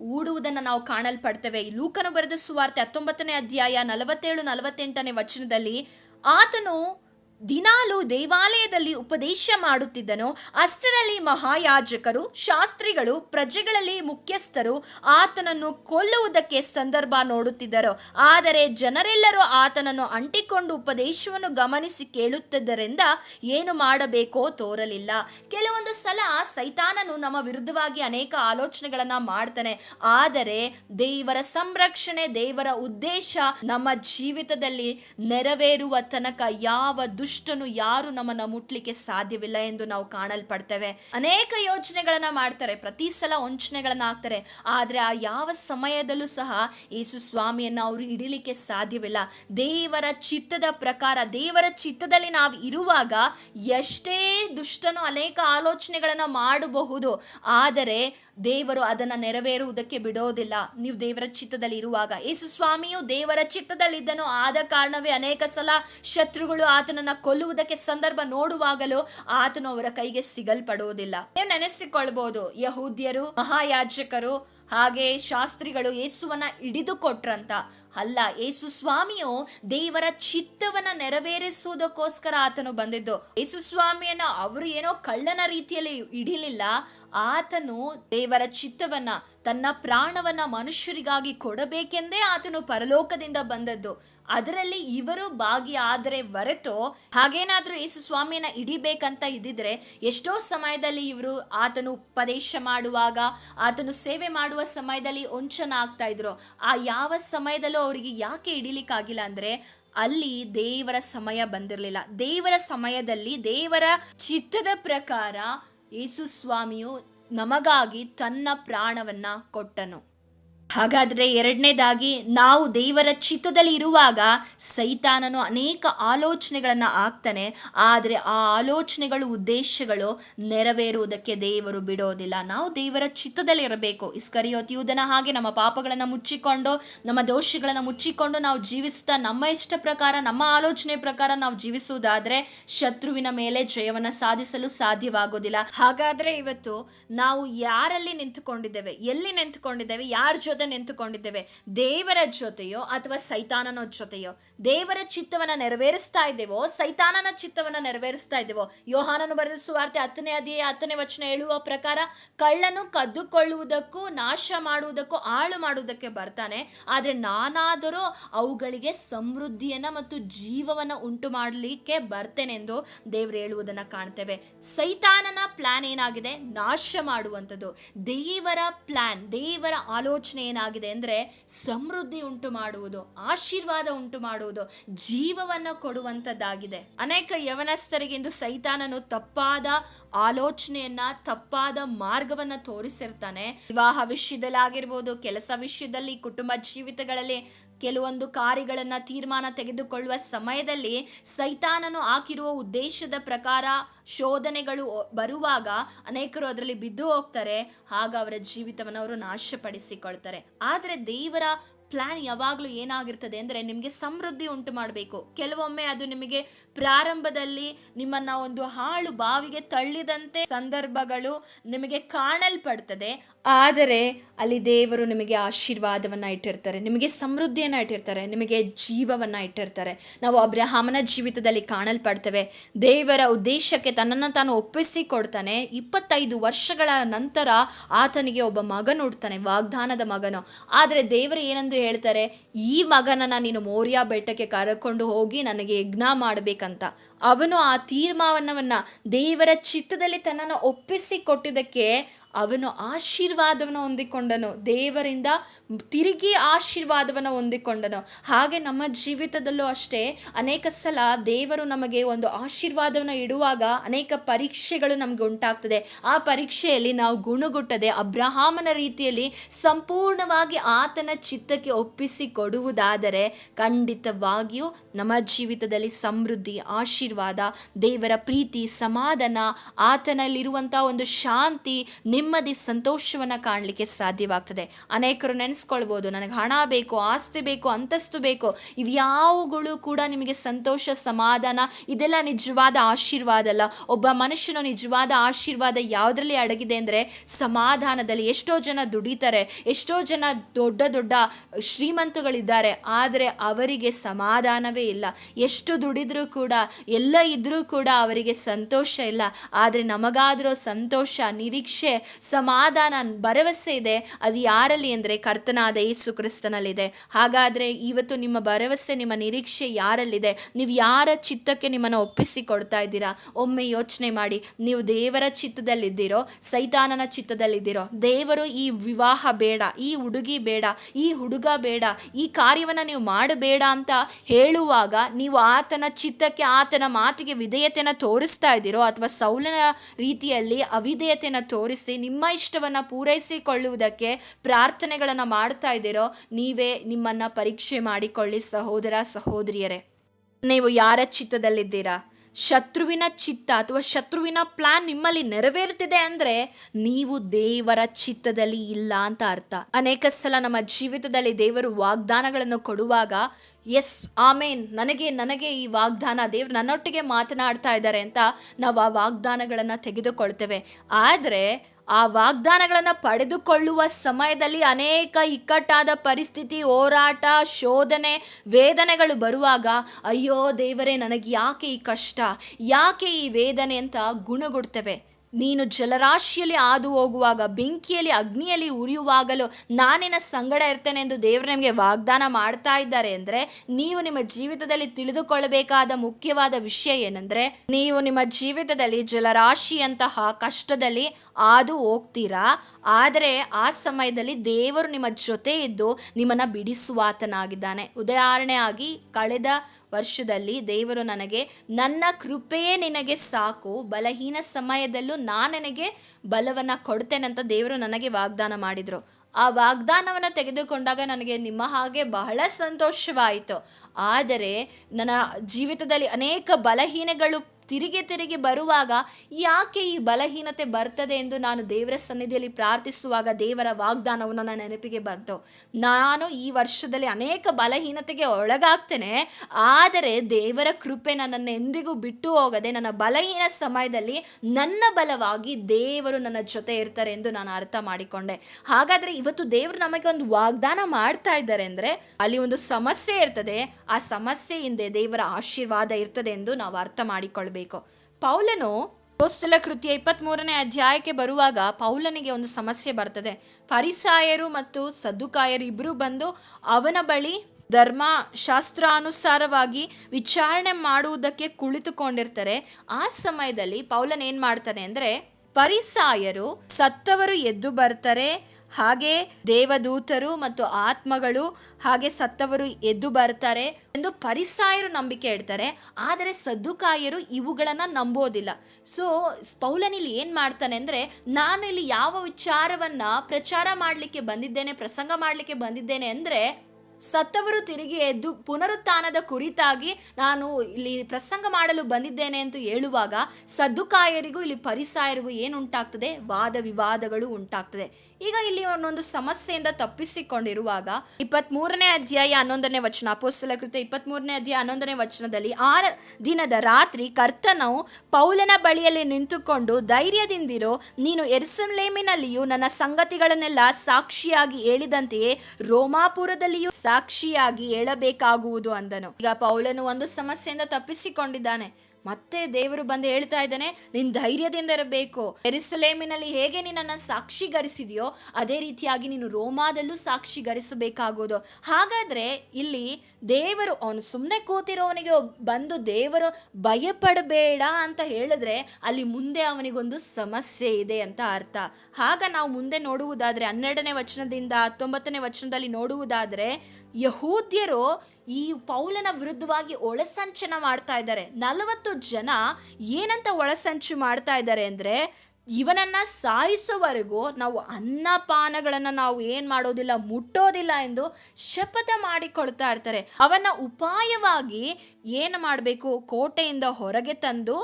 ಊಡುವುದನ್ನು ನಾವು ಕಾಣಲ್ಪಡ್ತೇವೆ. ಲೂಕನು ಬರೆದ ಸುವಾರ್ತೆ ಹತ್ತೊಂಬತ್ತನೇ ಅಧ್ಯಾಯ ನಲವತ್ತೇಳು ನಲವತ್ತೆಂಟನೇ ವಚನದಲ್ಲಿ ಆತನು ದಿನಾಲು ದೇವಾಲಯದಲ್ಲಿ ಉಪದೇಶ ಮಾಡುತ್ತಿದ್ದನು. ಅಷ್ಟರಲ್ಲಿ ಮಹಾಯಾಜಕರು, ಶಾಸ್ತ್ರಿಗಳು, ಪ್ರಜೆಗಳಲ್ಲಿ ಮುಖ್ಯಸ್ಥರು ಆತನನ್ನು ಕೊಲ್ಲುವುದಕ್ಕೆ ಸಂದರ್ಭ ನೋಡುತ್ತಿದ್ದರು. ಆದರೆ ಜನರೆಲ್ಲರೂ ಆತನನ್ನು ಅಂಟಿಕೊಂಡು ಉಪದೇಶವನ್ನು ಗಮನಿಸಿ ಕೇಳುತ್ತಿದ್ದರಿಂದ ಏನು ಮಾಡಬೇಕೋ ತೋರಲಿಲ್ಲ. ಕೆಲವೊಂದು ಸಲ ಸೈತಾನನು ನಮ್ಮ ವಿರುದ್ಧವಾಗಿ ಅನೇಕ ಆಲೋಚನೆಗಳನ್ನ ಮಾಡ್ತಾನೆ. ಆದರೆ ದೇವರ ಸಂರಕ್ಷಣೆ, ದೇವರ ಉದ್ದೇಶ ನಮ್ಮ ಜೀವಿತದಲ್ಲಿ ನೆರವೇರುವ ತನಕ ಯಾವ ದುಷ್ಟನು ಯಾರು ನಮ್ಮನ್ನು ಮುಟ್ಲಿಕ್ಕೆ ಸಾಧ್ಯವಿಲ್ಲ ಎಂದು ನಾವು ಕಾಣಲ್ಪಡ್ತೇವೆ. ಅನೇಕ ಯೋಚನೆಗಳನ್ನ ಮಾಡ್ತಾರೆ, ಪ್ರತಿ ಸಲ ವಂಚನೆಗಳನ್ನ ಹಾಕ್ತಾರೆ. ಆದರೆ ಆ ಯಾವ ಸಮಯದಲ್ಲೂ ಸಹ ಯೇಸು ಸ್ವಾಮಿಯನ್ನ ಅವರು ಹಿಡಿಲಿಕ್ಕೆ ಸಾಧ್ಯವಿಲ್ಲ. ದೇವರ ಚಿತ್ತದ ಪ್ರಕಾರ, ದೇವರ ಚಿತ್ತದಲ್ಲಿ ನಾವು ಇರುವಾಗ ಎಷ್ಟೇ ದುಷ್ಟನು ಅನೇಕ ಆಲೋಚನೆಗಳನ್ನು ಮಾಡಬಹುದು. ಆದರೆ ದೇವರು ಅದನ್ನ ನೆರವೇರುವುದಕ್ಕೆ ಬಿಡೋದಿಲ್ಲ. ನೀವು ದೇವರ ಚಿತ್ತದಲ್ಲಿ ಇರುವಾಗ ಯೇಸು ಸ್ವಾಮಿಯು ದೇವರ ಚಿತ್ತದಲ್ಲಿದ್ದನು. ಆದ ಕಾರಣವೇ ಅನೇಕ ಸಲ ಶತ್ರುಗಳು ಆತನನ್ನ ಕೊಲ್ಲುವುದಕ್ಕೆ ಸಂದರ್ಭ ನೋಡುವಾಗಲೂ ಆತನು ಅವರ ಕೈಗೆ ಸಿಗಲ್ಪಡುವುದಿಲ್ಲ. ನೀವು ನೆನೆಸಿಕೊಳ್ಬಹುದು ಯಹೂದ್ಯರು, ಮಹಾಯಾಜಕರು ಹಾಗೆ ಶಾಸ್ತ್ರಿಗಳು ಯೇಸುವನ್ನ ಹಿಡಿದುಕೊಟ್ರಂತ. ಅಲ್ಲ, ಯೇಸು ಸ್ವಾಮಿಯು ದೇವರ ಚಿತ್ತವನ್ನ ನೆರವೇರಿಸುವುದಕ್ಕೋಸ್ಕರ ಆತನು ಬಂದಿದ್ದು. ಯೇಸು ಸ್ವಾಮಿಯನ್ನ ಅವರು ಏನೋ ಕಳ್ಳನ ರೀತಿಯಲ್ಲಿ ಹಿಡಿಲಿಲ್ಲ. ಆತನು ದೇವರ ಚಿತ್ತವನ್ನ, ತನ್ನ ಪ್ರಾಣವನ್ನ ಮನುಷ್ಯರಿಗಾಗಿ ಕೊಡಬೇಕೆಂದೇ ಆತನು ಪರಲೋಕದಿಂದ ಬಂದದ್ದು. ಅದರಲ್ಲಿ ಇವರು ಭಾಗಿಯಾದರೆ ಹೊರತು ಹಾಗೇನಾದರೂ ಯೇಸು ಸ್ವಾಮಿಯನ್ನ ಹಿಡಿಬೇಕಂತ ಇದ್ದಿದ್ರೆ ಎಷ್ಟೋ ಸಮಯದಲ್ಲಿ ಇವರು ಆತನು ಉಪದೇಶ ಮಾಡುವಾಗ, ಆತನು ಸೇವೆ ಮಾಡುವ ಸಮಯದಲ್ಲಿ ಒಂಚನ ಆಗ್ತಾ ಇದ್ರು. ಆ ಯಾವ ಸಮಯದಲ್ಲೂ ಅವರಿಗೆ ಯಾಕೆ ಹಿಡಿಲಿಕ್ಕಾಗಿಲ್ಲ ಅಂದ್ರೆ ಅಲ್ಲಿ ದೇವರ ಸಮಯ ಬಂದಿರಲಿಲ್ಲ. ದೇವರ ಸಮಯದಲ್ಲಿ ದೇವರ ಚಿತ್ತದ ಪ್ರಕಾರ ಯೇಸು ಸ್ವಾಮಿಯು ನಮಗಾಗಿ ತನ್ನ ಪ್ರಾಣವನ್ನ ಕೊಟ್ಟನು. ಹಾಗಾದ್ರೆ ಎರಡನೇದಾಗಿ, ನಾವು ದೇವರ ಚಿತ್ತದಲ್ಲಿ ಇರುವಾಗ ಸೈತಾನನು ಅನೇಕ ಆಲೋಚನೆಗಳನ್ನು ಆಗ್ತಾನೆ ಆದರೆ ಆ ಆಲೋಚನೆಗಳು, ಉದ್ದೇಶಗಳು ನೆರವೇರುವುದಕ್ಕೆ ದೇವರು ಬಿಡೋದಿಲ್ಲ. ನಾವು ದೇವರ ಚಿತ್ತದಲ್ಲಿ ಇರಬೇಕು. ಇಸ್ಕರಿಯೋತಿಯುವುದನ ಹಾಗೆ ನಮ್ಮ ಪಾಪಗಳನ್ನು ಮುಚ್ಚಿಕೊಂಡು, ನಮ್ಮ ದೋಷಗಳನ್ನು ಮುಚ್ಚಿಕೊಂಡು ನಾವು ಜೀವಿಸುತ್ತಾ, ನಮ್ಮ ಇಷ್ಟ ಪ್ರಕಾರ, ನಮ್ಮ ಆಲೋಚನೆ ಪ್ರಕಾರ ನಾವು ಜೀವಿಸುವುದಾದರೆ ಶತ್ರುವಿನ ಮೇಲೆ ಜಯವನ್ನು ಸಾಧಿಸಲು ಸಾಧ್ಯವಾಗೋದಿಲ್ಲ ಹಾಗಾದರೆ ಇವತ್ತು ನಾವು ಯಾರಲ್ಲಿ ನಿಂತುಕೊಂಡಿದ್ದೇವೆ? ಎಲ್ಲಿ ನಿಂತುಕೊಂಡಿದ್ದೇವೆ? ಯಾರ ಜೊತೆ ನಿಂತುಕೊಂಡಿದ್ದೇವೆ. ದೇವರ ಜೊತೆಯೋ ಅಥವಾ ಸೈತಾನನ ಜೊತೆಯೋ, ದೇವರ ಚಿತ್ತವನ್ನ ನೆರವೇರಿಸ್ತಾ ಇದ್ದೇವೋ, ಸೈತಾನನ ಚಿತ್ತವನ್ನ ನೆರವೇರಿಸ್ತಾ ಇದ್ದೇವೋ, ಯೋಹಾನನು ಬರೆದ ಸುವಾರ್ತೆ ಹತ್ತನೇ ಅಧ್ಯಾಯ ಹತ್ತನೇ ವಚನ ಹೇಳುವ ಪ್ರಕಾರ ಕಳ್ಳನು ಕದ್ದುಕೊಳ್ಳುವುದಕ್ಕೂ ನಾಶ ಮಾಡುವುದಕ್ಕೂ ಹಾಳು ಮಾಡುವುದಕ್ಕೆ ಬರ್ತಾನೆ. ಆದರೆ ನಾನಾದರೂ ಅವುಗಳಿಗೆ ಸಮೃದ್ಧಿಯನ್ನ ಮತ್ತು ಜೀವವನ್ನ ಉಂಟು ಮಾಡಲಿಕ್ಕೆ ಬರ್ತೇನೆ ಎಂದು ದೇವರು ಹೇಳುವುದನ್ನ ಕಾಣ್ತೇವೆ. ಸೈತಾನನ ಪ್ಲಾನ್ ಏನಾಗಿದೆ? ನಾಶ ಮಾಡುವಂಥದ್ದು. ದೇವರ ಪ್ಲಾನ್ ದೇವರ ಆಲೋಚನೆ ಏನಾಗಿದೆ ಅಂದರೆ ಸಮೃದ್ಧಿ ಉಂಟು ಮಾಡುವುದು, ಆಶೀರ್ವಾದ ಉಂಟು ಮಾಡುವುದು, ಜೀವವನ್ನು ಕೊಡುವಂಥದ್ದಾಗಿದೆ ಅನೇಕ ಯವನಸ್ಥರಿಗೆ ಇಂದು ಸೈತಾನನು ತಪ್ಪಾದ ಆಲೋಚನೆಯನ್ನ, ತಪ್ಪಾದ ಮಾರ್ಗವನ್ನ ತೋರಿಸಿರ್ತಾನೆ. ವಿವಾಹ ವಿಷಯದಲ್ಲಿ ಆಗಿರ್ಬೋದು ಕೆಲಸ ವಿಷಯದಲ್ಲಿ, ಕುಟುಂಬ ಜೀವಿತಗಳಲ್ಲಿ ಕೆಲವೊಂದು ಕಾರ್ಯಗಳನ್ನು ತೀರ್ಮಾನ ತೆಗೆದುಕೊಳ್ಳುವ ಸಮಯದಲ್ಲಿ ಸೈತಾನನು ಹಾಕಿರುವ ಉದ್ದೇಶದ ಪ್ರಕಾರ ಶೋಧನೆಗಳು ಬರುವಾಗ ಅನೇಕರು ಅದರಲ್ಲಿ ಬಿದ್ದು ಹೋಗ್ತಾರೆ. ಹಾಗ ಅವರ ಜೀವಿತವನ್ನು ಅವರು ನಾಶಪಡಿಸಿಕೊಳ್ತಾರೆ. ಆದರೆ ದೇವರ ಪ್ಲಾನ್ ಯಾವಾಗಲೂ ಏನಾಗಿರ್ತದೆ ಅಂದರೆ ನಿಮಗೆ ಸಮೃದ್ಧಿ ಉಂಟು ಮಾಡಬೇಕು. ಕೆಲವೊಮ್ಮೆ ಅದು ನಿಮಗೆ ಪ್ರಾರಂಭದಲ್ಲಿ ನಿಮ್ಮನ್ನ ಒಂದು ಹಾಳು ಬಾವಿಗೆ ತಳ್ಳಿದಂತೆ ಸಂದರ್ಭಗಳು ನಿಮಗೆ ಕಾಣಲ್ಪಡ್ತದೆ. ಆದರೆ ಅಲ್ಲಿ ದೇವರು ನಿಮಗೆ ಆಶೀರ್ವಾದವನ್ನ ಇಟ್ಟಿರ್ತಾರೆ, ನಿಮಗೆ ಸಮೃದ್ಧಿಯನ್ನ ಇಟ್ಟಿರ್ತಾರೆ, ನಿಮಗೆ ಜೀವವನ್ನ ಇಟ್ಟಿರ್ತಾರೆ. ನಾವು ಅಬ್ರಹಾಮನ ಜೀವಿತದಲ್ಲಿ ಕಾಣಲ್ಪಡ್ತೇವೆ. ದೇವರ ಉದ್ದೇಶಕ್ಕೆ ತನ್ನನ್ನು ತಾನು ಒಪ್ಪಿಸಿಕೊಡ್ತಾನೆ. ಇಪ್ಪತ್ತೈದು ವರ್ಷಗಳ ನಂತರ ಆತನಿಗೆ ಒಬ್ಬ ಮಗನು ಹುಡ್ತಾನೆ ವಾಗ್ದಾನದ ಮಗನು. ಆದರೆ ದೇವರು ಏನೆಂದು ಹೇಳ್ತಾರೆ ಈ ಮಗನನ್ನ ನೀನು ಮೋರಿಯಾ ಬೆಟ್ಟಕ್ಕೆ ಕರ್ಕೊಂಡು ಹೋಗಿ ನನಗೆ ಯಜ್ಞ ಮಾಡಬೇಕಂತ. ಅವನು ಆ ತೀರ್ಮಾನವನ್ನು ದೇವರ ಚಿತ್ತದಲ್ಲಿ ತನ್ನನ್ನು ಒಪ್ಪಿಸಿ ಕೊಟ್ಟಿದ್ದಕ್ಕೆ ಅವನು ಆಶೀರ್ವಾದವನ್ನು ಹೊಂದಿಕೊಂಡನು. ದೇವರಿಂದ ತಿರುಗಿ ಆಶೀರ್ವಾದವನ್ನು ಹೊಂದಿಕೊಂಡನು. ಹಾಗೆ ನಮ್ಮ ಜೀವಿತದಲ್ಲೂ ಅಷ್ಟೇ ಅನೇಕ ಸಲ ದೇವರು ನಮಗೆ ಒಂದು ಆಶೀರ್ವಾದವನ್ನು ಇಡುವಾಗ ಅನೇಕ ಪರೀಕ್ಷೆಗಳು ನಮಗೆ ಉಂಟಾಗ್ತದೆ. ಆ ಪರೀಕ್ಷೆಯಲ್ಲಿ ನಾವು ಗುಣಗುಟ್ಟದೆ ಅಬ್ರಹಾಮನ ರೀತಿಯಲ್ಲಿ ಸಂಪೂರ್ಣವಾಗಿ ಆತನ ಚಿತ್ತಕ್ಕೆ ಒಪ್ಪಿಸಿ ಕೊಡುವುದಾದರೆ ಖಂಡಿತವಾಗಿಯೂ ನಮ್ಮ ಜೀವಿತದಲ್ಲಿ ಸಮೃದ್ಧಿ, ಆಶೀರ್ವಾದ ದೇವರ ಪ್ರೀತಿ, ಸಮಾಧಾನ ಆತನಲ್ಲಿರುವಂಥ ಒಂದು ಶಾಂತಿ, ನೆಮ್ಮದಿ, ಸಂತೋಷವನ್ನು ಕಾಣಲಿಕ್ಕೆ ಸಾಧ್ಯವಾಗ್ತದೆ. ಅನೇಕರು ನೆನೆಸ್ಕೊಳ್ಬೋದು, ನನಗೆ ಹಣ ಬೇಕು, ಆಸ್ತಿ ಬೇಕು, ಅಂತಸ್ತು ಬೇಕು, ಇವ್ಯಾವುಗಳು ಕೂಡ ನಿಮಗೆ ಸಂತೋಷ, ಸಮಾಧಾನ, ಇದೆಲ್ಲ ನಿಜವಾದ ಆಶೀರ್ವಾದ ಅಲ್ಲ. ಒಬ್ಬ ಮನುಷ್ಯನ ನಿಜವಾದ ಆಶೀರ್ವಾದ ಯಾವುದರಲ್ಲಿ ಅಡಗಿದೆ ಅಂದರೆ ಸಮಾಧಾನದಲ್ಲಿ ಎಷ್ಟೋ ಜನ ದುಡಿತಾರೆ, ಎಷ್ಟೋ ಜನ ದೊಡ್ಡ ದೊಡ್ಡ ಶ್ರೀಮಂತಗಳಿದ್ದಾರೆ, ಆದರೆ ಅವರಿಗೆ ಸಮಾಧಾನವೇ ಇಲ್ಲ. ಎಷ್ಟು ದುಡಿದ್ರೂ ಕೂಡ ಎಲ್ಲ ಇದ್ರೂ ಕೂಡ ಅವರಿಗೆ ಸಂತೋಷ ಇಲ್ಲ. ಆದರೆ ನಮಗಾದರೂ ಸಂತೋಷ, ನಿರೀಕ್ಷೆ, ಸಮಾಧಾನ, ಭರವಸೆ ಇದೆ. ಅದು ಯಾರಲ್ಲಿ ಅಂದರೆ ಕರ್ತನಾದ ಯೇಸು ಕ್ರಿಸ್ತನಲ್ಲಿದೆ. ಹಾಗಾದರೆ ಇವತ್ತು ನಿಮ್ಮ ಭರವಸೆ, ನಿಮ್ಮ ನಿರೀಕ್ಷೆ ಯಾರಲ್ಲಿದೆ? ನೀವು ಯಾರ ಚಿತ್ತಕ್ಕೆ ನಿಮ್ಮನ್ನು ಒಪ್ಪಿಸಿ ಕೊಡ್ತಾ ಇದ್ದೀರಾ? ಒಮ್ಮೆ ಯೋಚನೆ ಮಾಡಿ. ನೀವು ದೇವರ ಚಿತ್ತದಲ್ಲಿದ್ದೀರೋ, ಸೈತಾನನ ಚಿತ್ತದಲ್ಲಿದ್ದೀರೋ? ದೇವರು ಈ ವಿವಾಹ ಬೇಡ, ಈ ಹುಡುಗಿ ಬೇಡ, ಈ ಹುಡುಗ ಬೇಡ, ಈ ಕಾರ್ಯವನ್ನು ನೀವು ಮಾಡಬೇಡ ಅಂತ ಹೇಳುವಾಗ ನೀವು ಆತನ ಚಿತ್ತಕ್ಕೆ ಆತನ ಮಾತಿಗೆ ವಿಧೇಯತೆಯನ್ನು ತೋರಿಸ್ತಾ ಇದ್ದೀರೋ ಅಥವಾ ಸೌಲನ ರೀತಿಯಲ್ಲಿ ಅವಿಧೇಯತೆಯನ್ನು ತೋರಿಸಿ ನಿಮ್ಮ ಇಷ್ಟವನ್ನು ಪೂರೈಸಿಕೊಳ್ಳುವುದಕ್ಕೆ ಪ್ರಾರ್ಥನೆಗಳನ್ನು ಮಾಡ್ತಾ ಇದ್ದೀರೋ, ನೀವೇ ನಿಮ್ಮನ್ನು ಪರೀಕ್ಷೆ ಮಾಡಿಕೊಳ್ಳಿ ಸಹೋದರ, ಸಹೋದರಿಯರೇ. ನೀವು ಯಾರ ಚಿತ್ತದಲ್ಲಿದ್ದೀರಾ? ಶತ್ರುವಿನ ಚಿತ್ತ ಅಥವಾ ಶತ್ರುವಿನ ಪ್ಲಾನ್ ನಿಮ್ಮಲ್ಲಿ ನೆರವೇರ್ತಿದೆ ಅಂದ್ರೆ ನೀವು ದೇವರ ಚಿತ್ತದಲ್ಲಿ ಇಲ್ಲ ಅಂತ ಅರ್ಥ. ಅನೇಕ ಸಲ ನಮ್ಮ ಜೀವಿತದಲ್ಲಿ ದೇವರು ವಾಗ್ದಾನಗಳನ್ನು ಕೊಡುವಾಗ ಎಸ್ ಆಮೇನ್. ನನಗೆ ನನಗೆ ಈ ವಾಗ್ದಾನ, ದೇವ್ರು ನನ್ನೊಟ್ಟಿಗೆ ಮಾತನಾಡ್ತಾ ಇದ್ದಾರೆ ಅಂತ ನಾವು ಆ ವಾಗ್ದಾನಗಳನ್ನು ತೆಗೆದುಕೊಳ್ತೇವೆ. ಆದರೆ, ಆ ವಾಗ್ದಾನಗಳನ್ನು ಪಡೆದುಕೊಳ್ಳುವ ಸಮಯದಲ್ಲಿ ಅನೇಕ ಇಕ್ಕಟ್ಟಾದ ಪರಿಸ್ಥಿತಿ, ಹೋರಾಟ, ಶೋಧನೆ, ವೇದನೆಗಳು ಬರುವಾಗ, ಅಯ್ಯೋ ದೇವರೇ ನನಗೆ ಯಾಕೆ ಈ ಕಷ್ಟ? ಯಾಕೆ ಈ ವೇದನೆ ಅಂತ ಗುಣಗುಡ್ತೇವೆ? ನೀನು ಜಲರಾಶಿಯಲ್ಲಿ ಹಾದು ಹೋಗುವಾಗ ಬೆಂಕಿಯಲ್ಲಿ, ಅಗ್ನಿಯಲ್ಲಿ ಉರಿಯುವಾಗಲೂ ನಾನಿನ ಸಂಗಡ ಇರ್ತೇನೆ ಎಂದು ದೇವರು ನಿಮಗೆ ವಾಗ್ದಾನ ಮಾಡ್ತಾ ಇದ್ದಾರೆ ಅಂದರೆ, ನೀವು ನಿಮ್ಮ ಜೀವಿತದಲ್ಲಿ ತಿಳಿದುಕೊಳ್ಳಬೇಕಾದ ಮುಖ್ಯವಾದ ವಿಷಯ ಏನಂದರೆ, ನೀವು ನಿಮ್ಮ ಜೀವಿತದಲ್ಲಿ ಜಲರಾಶಿಯಂತಹ ಕಷ್ಟದಲ್ಲಿ ಹಾದು ಹೋಗ್ತೀರಾ ಆದರೆ ಆ ಸಮಯದಲ್ಲಿ ದೇವರು ನಿಮ್ಮ ಜೊತೆ ಇದ್ದು ನಿಮ್ಮನ್ನ ಬಿಡಿಸುವಾತನಾಗಿದ್ದಾನೆ. ಉದಾಹರಣೆ ಆಗಿ ಕಳೆದ ವರ್ಷದಲ್ಲಿ ದೇವರು ನನಗೆ, ನನ್ನ ಕೃಪೆಯೇ ನಿನಗೆ ಸಾಕು, ಬಲಹೀನ ಸಮಯದಲ್ಲೂ ನಾನು ನನಗೆ ಬಲವನ್ನು ಕೊಡ್ತೇನೆ ದೇವರು ನನಗೆ ವಾಗ್ದಾನ ಮಾಡಿದರು. ಆ ವಾಗ್ದಾನವನ್ನು ತೆಗೆದುಕೊಂಡಾಗ ನನಗೆ ನಿಮ್ಮ ಹಾಗೆ ಬಹಳ ಸಂತೋಷವಾಯಿತು. ಆದರೆ, ನನ್ನ ಜೀವಿತದಲ್ಲಿ ಅನೇಕ ಬಲಹೀನಗಳು ತಿರುಗಿ ತಿರುಗಿ ಬರುವಾಗ ಯಾಕೆ ಈ ಬಲಹೀನತೆ ಬರ್ತದೆ ಎಂದು ನಾನು ದೇವರ ಸನ್ನಿಧಿಯಲ್ಲಿ ಪ್ರಾರ್ಥಿಸುವಾಗ ದೇವರ ವಾಗ್ದಾನವು ನನ್ನ ನೆನಪಿಗೆ ಬಂತು. ನಾನು ಈ ವರ್ಷದಲ್ಲಿ ಅನೇಕ ಬಲಹೀನತೆಗೆ ಒಳಗಾಗ್ತೇನೆ, ಆದರೆ ದೇವರ ಕೃಪೆ ನನ್ನನ್ನು ಎಂದಿಗೂ ಬಿಟ್ಟು ಹೋಗದೆ ನನ್ನ ಬಲಹೀನ ಸಮಯದಲ್ಲಿ ನನ್ನ ಬಲವಾಗಿ ದೇವರು ನನ್ನ ಜೊತೆ ಇರ್ತಾರೆ ಎಂದು ನಾನು ಅರ್ಥ ಮಾಡಿಕೊಂಡೆ. ಹಾಗಾದರೆ ಇವತ್ತು ದೇವರು ನಮಗೆ ಒಂದು ವಾಗ್ದಾನ ಮಾಡ್ತಾ ಇದ್ದಾರೆ ಅಂದರೆ ಅಲ್ಲಿ ಒಂದು ಸಮಸ್ಯೆ ಇರ್ತದೆ. ಆ ಸಮಸ್ಯೆ ಹಿಂದೆ ದೇವರ ಆಶೀರ್ವಾದ ಇರ್ತದೆ ಎಂದು ನಾವು ಅರ್ಥ ಮಾಡಿಕೊಳ್ಬೇಕು. ಪೌಲನು ಪೋಸ್ತಲ ಕೃತಿಯ ಇಪ್ಪತ್ತ್ಮೂರನೇ ಅಧ್ಯಾಯಕ್ಕೆ ಬರುವಾಗ ಪೌಲನಿಗೆ ಒಂದು ಸಮಸ್ಯೆ ಬರ್ತದೆ. ಪರಿಸಾಯರು ಮತ್ತು ಸದ್ದುಕಾಯರು ಇಬ್ಬರು ಬಂದು ಅವನ ಬಳಿ ಧರ್ಮ ಶಾಸ್ತ್ರಾನುಸಾರವಾಗಿ ವಿಚಾರಣೆ ಮಾಡುವುದಕ್ಕೆ ಕುಳಿತುಕೊಂಡಿರ್ತಾರೆ. ಆ ಸಮಯದಲ್ಲಿ ಪೌಲನ್ ಏನು ಮಾಡ್ತಾನೆ ಅಂದರೆ ಪರಿಸಾಯರು ಸತ್ತವರು ಎದ್ದು ಬರ್ತಾರೆ. ಹಾಗೆ ದೇವದೂತರು ಮತ್ತು ಆತ್ಮಗಳು ಹಾಗೆ ಸತ್ತವರು ಎದ್ದು ಬರ್ತಾರೆ ಎಂದು ಪರಿಸಾಯರು ನಂಬಿಕೆ ಇಡ್ತಾರೆ. ಆದರೆ ಸದ್ದುಕಾಯರು ಇವುಗಳನ್ನು ನಂಬೋದಿಲ್ಲ. ಸೊ ಪೌಲನಿಲ್ಲಿ ಏನು ಮಾಡ್ತಾನೆ ಅಂದರೆ, ನಾನು ಇಲ್ಲಿ ಯಾವ ವಿಚಾರವನ್ನು ಪ್ರಚಾರ ಮಾಡಲಿಕ್ಕೆ ಬಂದಿದ್ದೇನೆ, ಪ್ರಸಂಗ ಮಾಡಲಿಕ್ಕೆ ಬಂದಿದ್ದೇನೆ ಅಂದರೆ, ಸತ್ತವರು ತಿರುಗಿ ಎದ್ದು ಪುನರುತ್ಥಾನದ ಕುರಿತಾಗಿ ನಾನು ಇಲ್ಲಿ ಪ್ರಸಂಗ ಮಾಡಲು ಬಂದಿದ್ದೇನೆ ಅಂತ ಹೇಳುವಾಗ, ಸದ್ದುಕಾಯರಿಗೂ, ಇಲ್ಲಿ ಪರಿಸಾಯರಿಗೂ ಏನು ಉಂಟಾಗ್ತದೆ ವಾದ ವಿವಾದಗಳು ಉಂಟಾಗ್ತದೆ. ಈಗ ಇಲ್ಲಿ ಒಂದೊಂದು ಸಮಸ್ಯೆಯಿಂದ ತಪ್ಪಿಸಿಕೊಂಡಿರುವಾಗ ಇಪ್ಪತ್ತ್ ಮೂರನೇ ಅಧ್ಯಾಯ ಹನ್ನೊಂದನೇ ವಚನ, ಅಪೋಸ್ತಲ ಕೃತ್ಯ ಇಪ್ಪತ್ಮೂರನೇ ಅಧ್ಯಾಯ ಹನ್ನೊಂದನೇ ವಚನದಲ್ಲಿ ಆ ದಿನದ ರಾತ್ರಿ ಕರ್ತನು ಪೌಲನ ಬಳಿಯಲ್ಲಿ ನಿಂತುಕೊಂಡು ಧೈರ್ಯದಿಂದಿರೋ, ನೀನು ಎರ್ಸಲೇಮಿನಲ್ಲಿಯೂ ನನ್ನ ಸಂಗತಿಗಳನ್ನೆಲ್ಲ ಸಾಕ್ಷಿಯಾಗಿ ಹೇಳಿದಂತೆಯೇ ರೋಮಾಪುರದಲ್ಲಿಯೂ ಸಾಕ್ಷಿಯಾಗಿ ಹೇಳಬೇಕಾಗುವುದು ಅಂದನು. ಈಗ ಪೌಲನು ಒಂದು ಸಮಸ್ಯೆಯಿಂದ ತಪ್ಪಿಸಿಕೊಂಡಿದ್ದಾನೆ. ಮತ್ತೆ ದೇವರು ಬಂದು ಹೇಳ್ತಾ ಇದ್ದಾನೆ, ನಿನ್ ಧೈರ್ಯದಿಂದ ಇರಬೇಕು. ಎರಿಸಲೇಮಿನಲ್ಲಿ ಹೇಗೆ ನಿನ್ನನ್ನು ಸಾಕ್ಷಿಗರಿಸಿದೆಯೋ, ಅದೇ ರೀತಿಯಾಗಿ ನೀನು ರೋಮಾದಲ್ಲೂ ಸಾಕ್ಷಿಗರಿಸಬೇಕಾಗೋದು ಹಾಗಾದ್ರೆ ಇಲ್ಲಿ ದೇವರು, ಅವನು ಸುಮ್ಮನೆ ಕೂತಿರೋವನಿಗೆ ಬಂದು ದೇವರು ಭಯಪಡಬೇಡ ಅಂತ ಹೇಳಿದ್ರೆ ಅಲ್ಲಿ ಮುಂದೆ ಅವನಿಗೊಂದು ಸಮಸ್ಯೆ ಇದೆ ಅಂತ ಅರ್ಥ. ಆಗ ನಾವು ಮುಂದೆ ನೋಡುವುದಾದ್ರೆ ಹನ್ನೆರಡನೇ ವಚನದಿಂದ ಹತ್ತೊಂಬತ್ತನೇ ವಚನದಲ್ಲಿ ನೋಡುವುದಾದ್ರೆ ಯಹೂದ್ಯರು ಈ ಪೌಲನ ವಿರುದ್ಧವಾಗಿ ಒಳಸಂಚನ ಮಾಡ್ತಾ ಇದ್ದಾರೆ. ನಲವತ್ತು ಜನ ಏನಂತ ಒಳಸಂಚು ಮಾಡ್ತಾ ಇದ್ದಾರೆ ಅಂದರೆ, ಇವನನ್ನು ಸಾಯಿಸೋವರೆಗೂ ನಾವು ಅನ್ನಪಾನಗಳನ್ನು ನಾವು ಏನು ಮಾಡೋದಿಲ್ಲ, ಮುಟ್ಟೋದಿಲ್ಲ ಎಂದು ಶಪಥ ಮಾಡಿಕೊಳ್ತಾ ಇರ್ತಾರೆ. ಅವನ ಉಪಾಯವಾಗಿ ಏನು ಮಾಡಬೇಕು, ಕೋಟೆಯಿಂದ ಹೊರಗೆ ತಂದು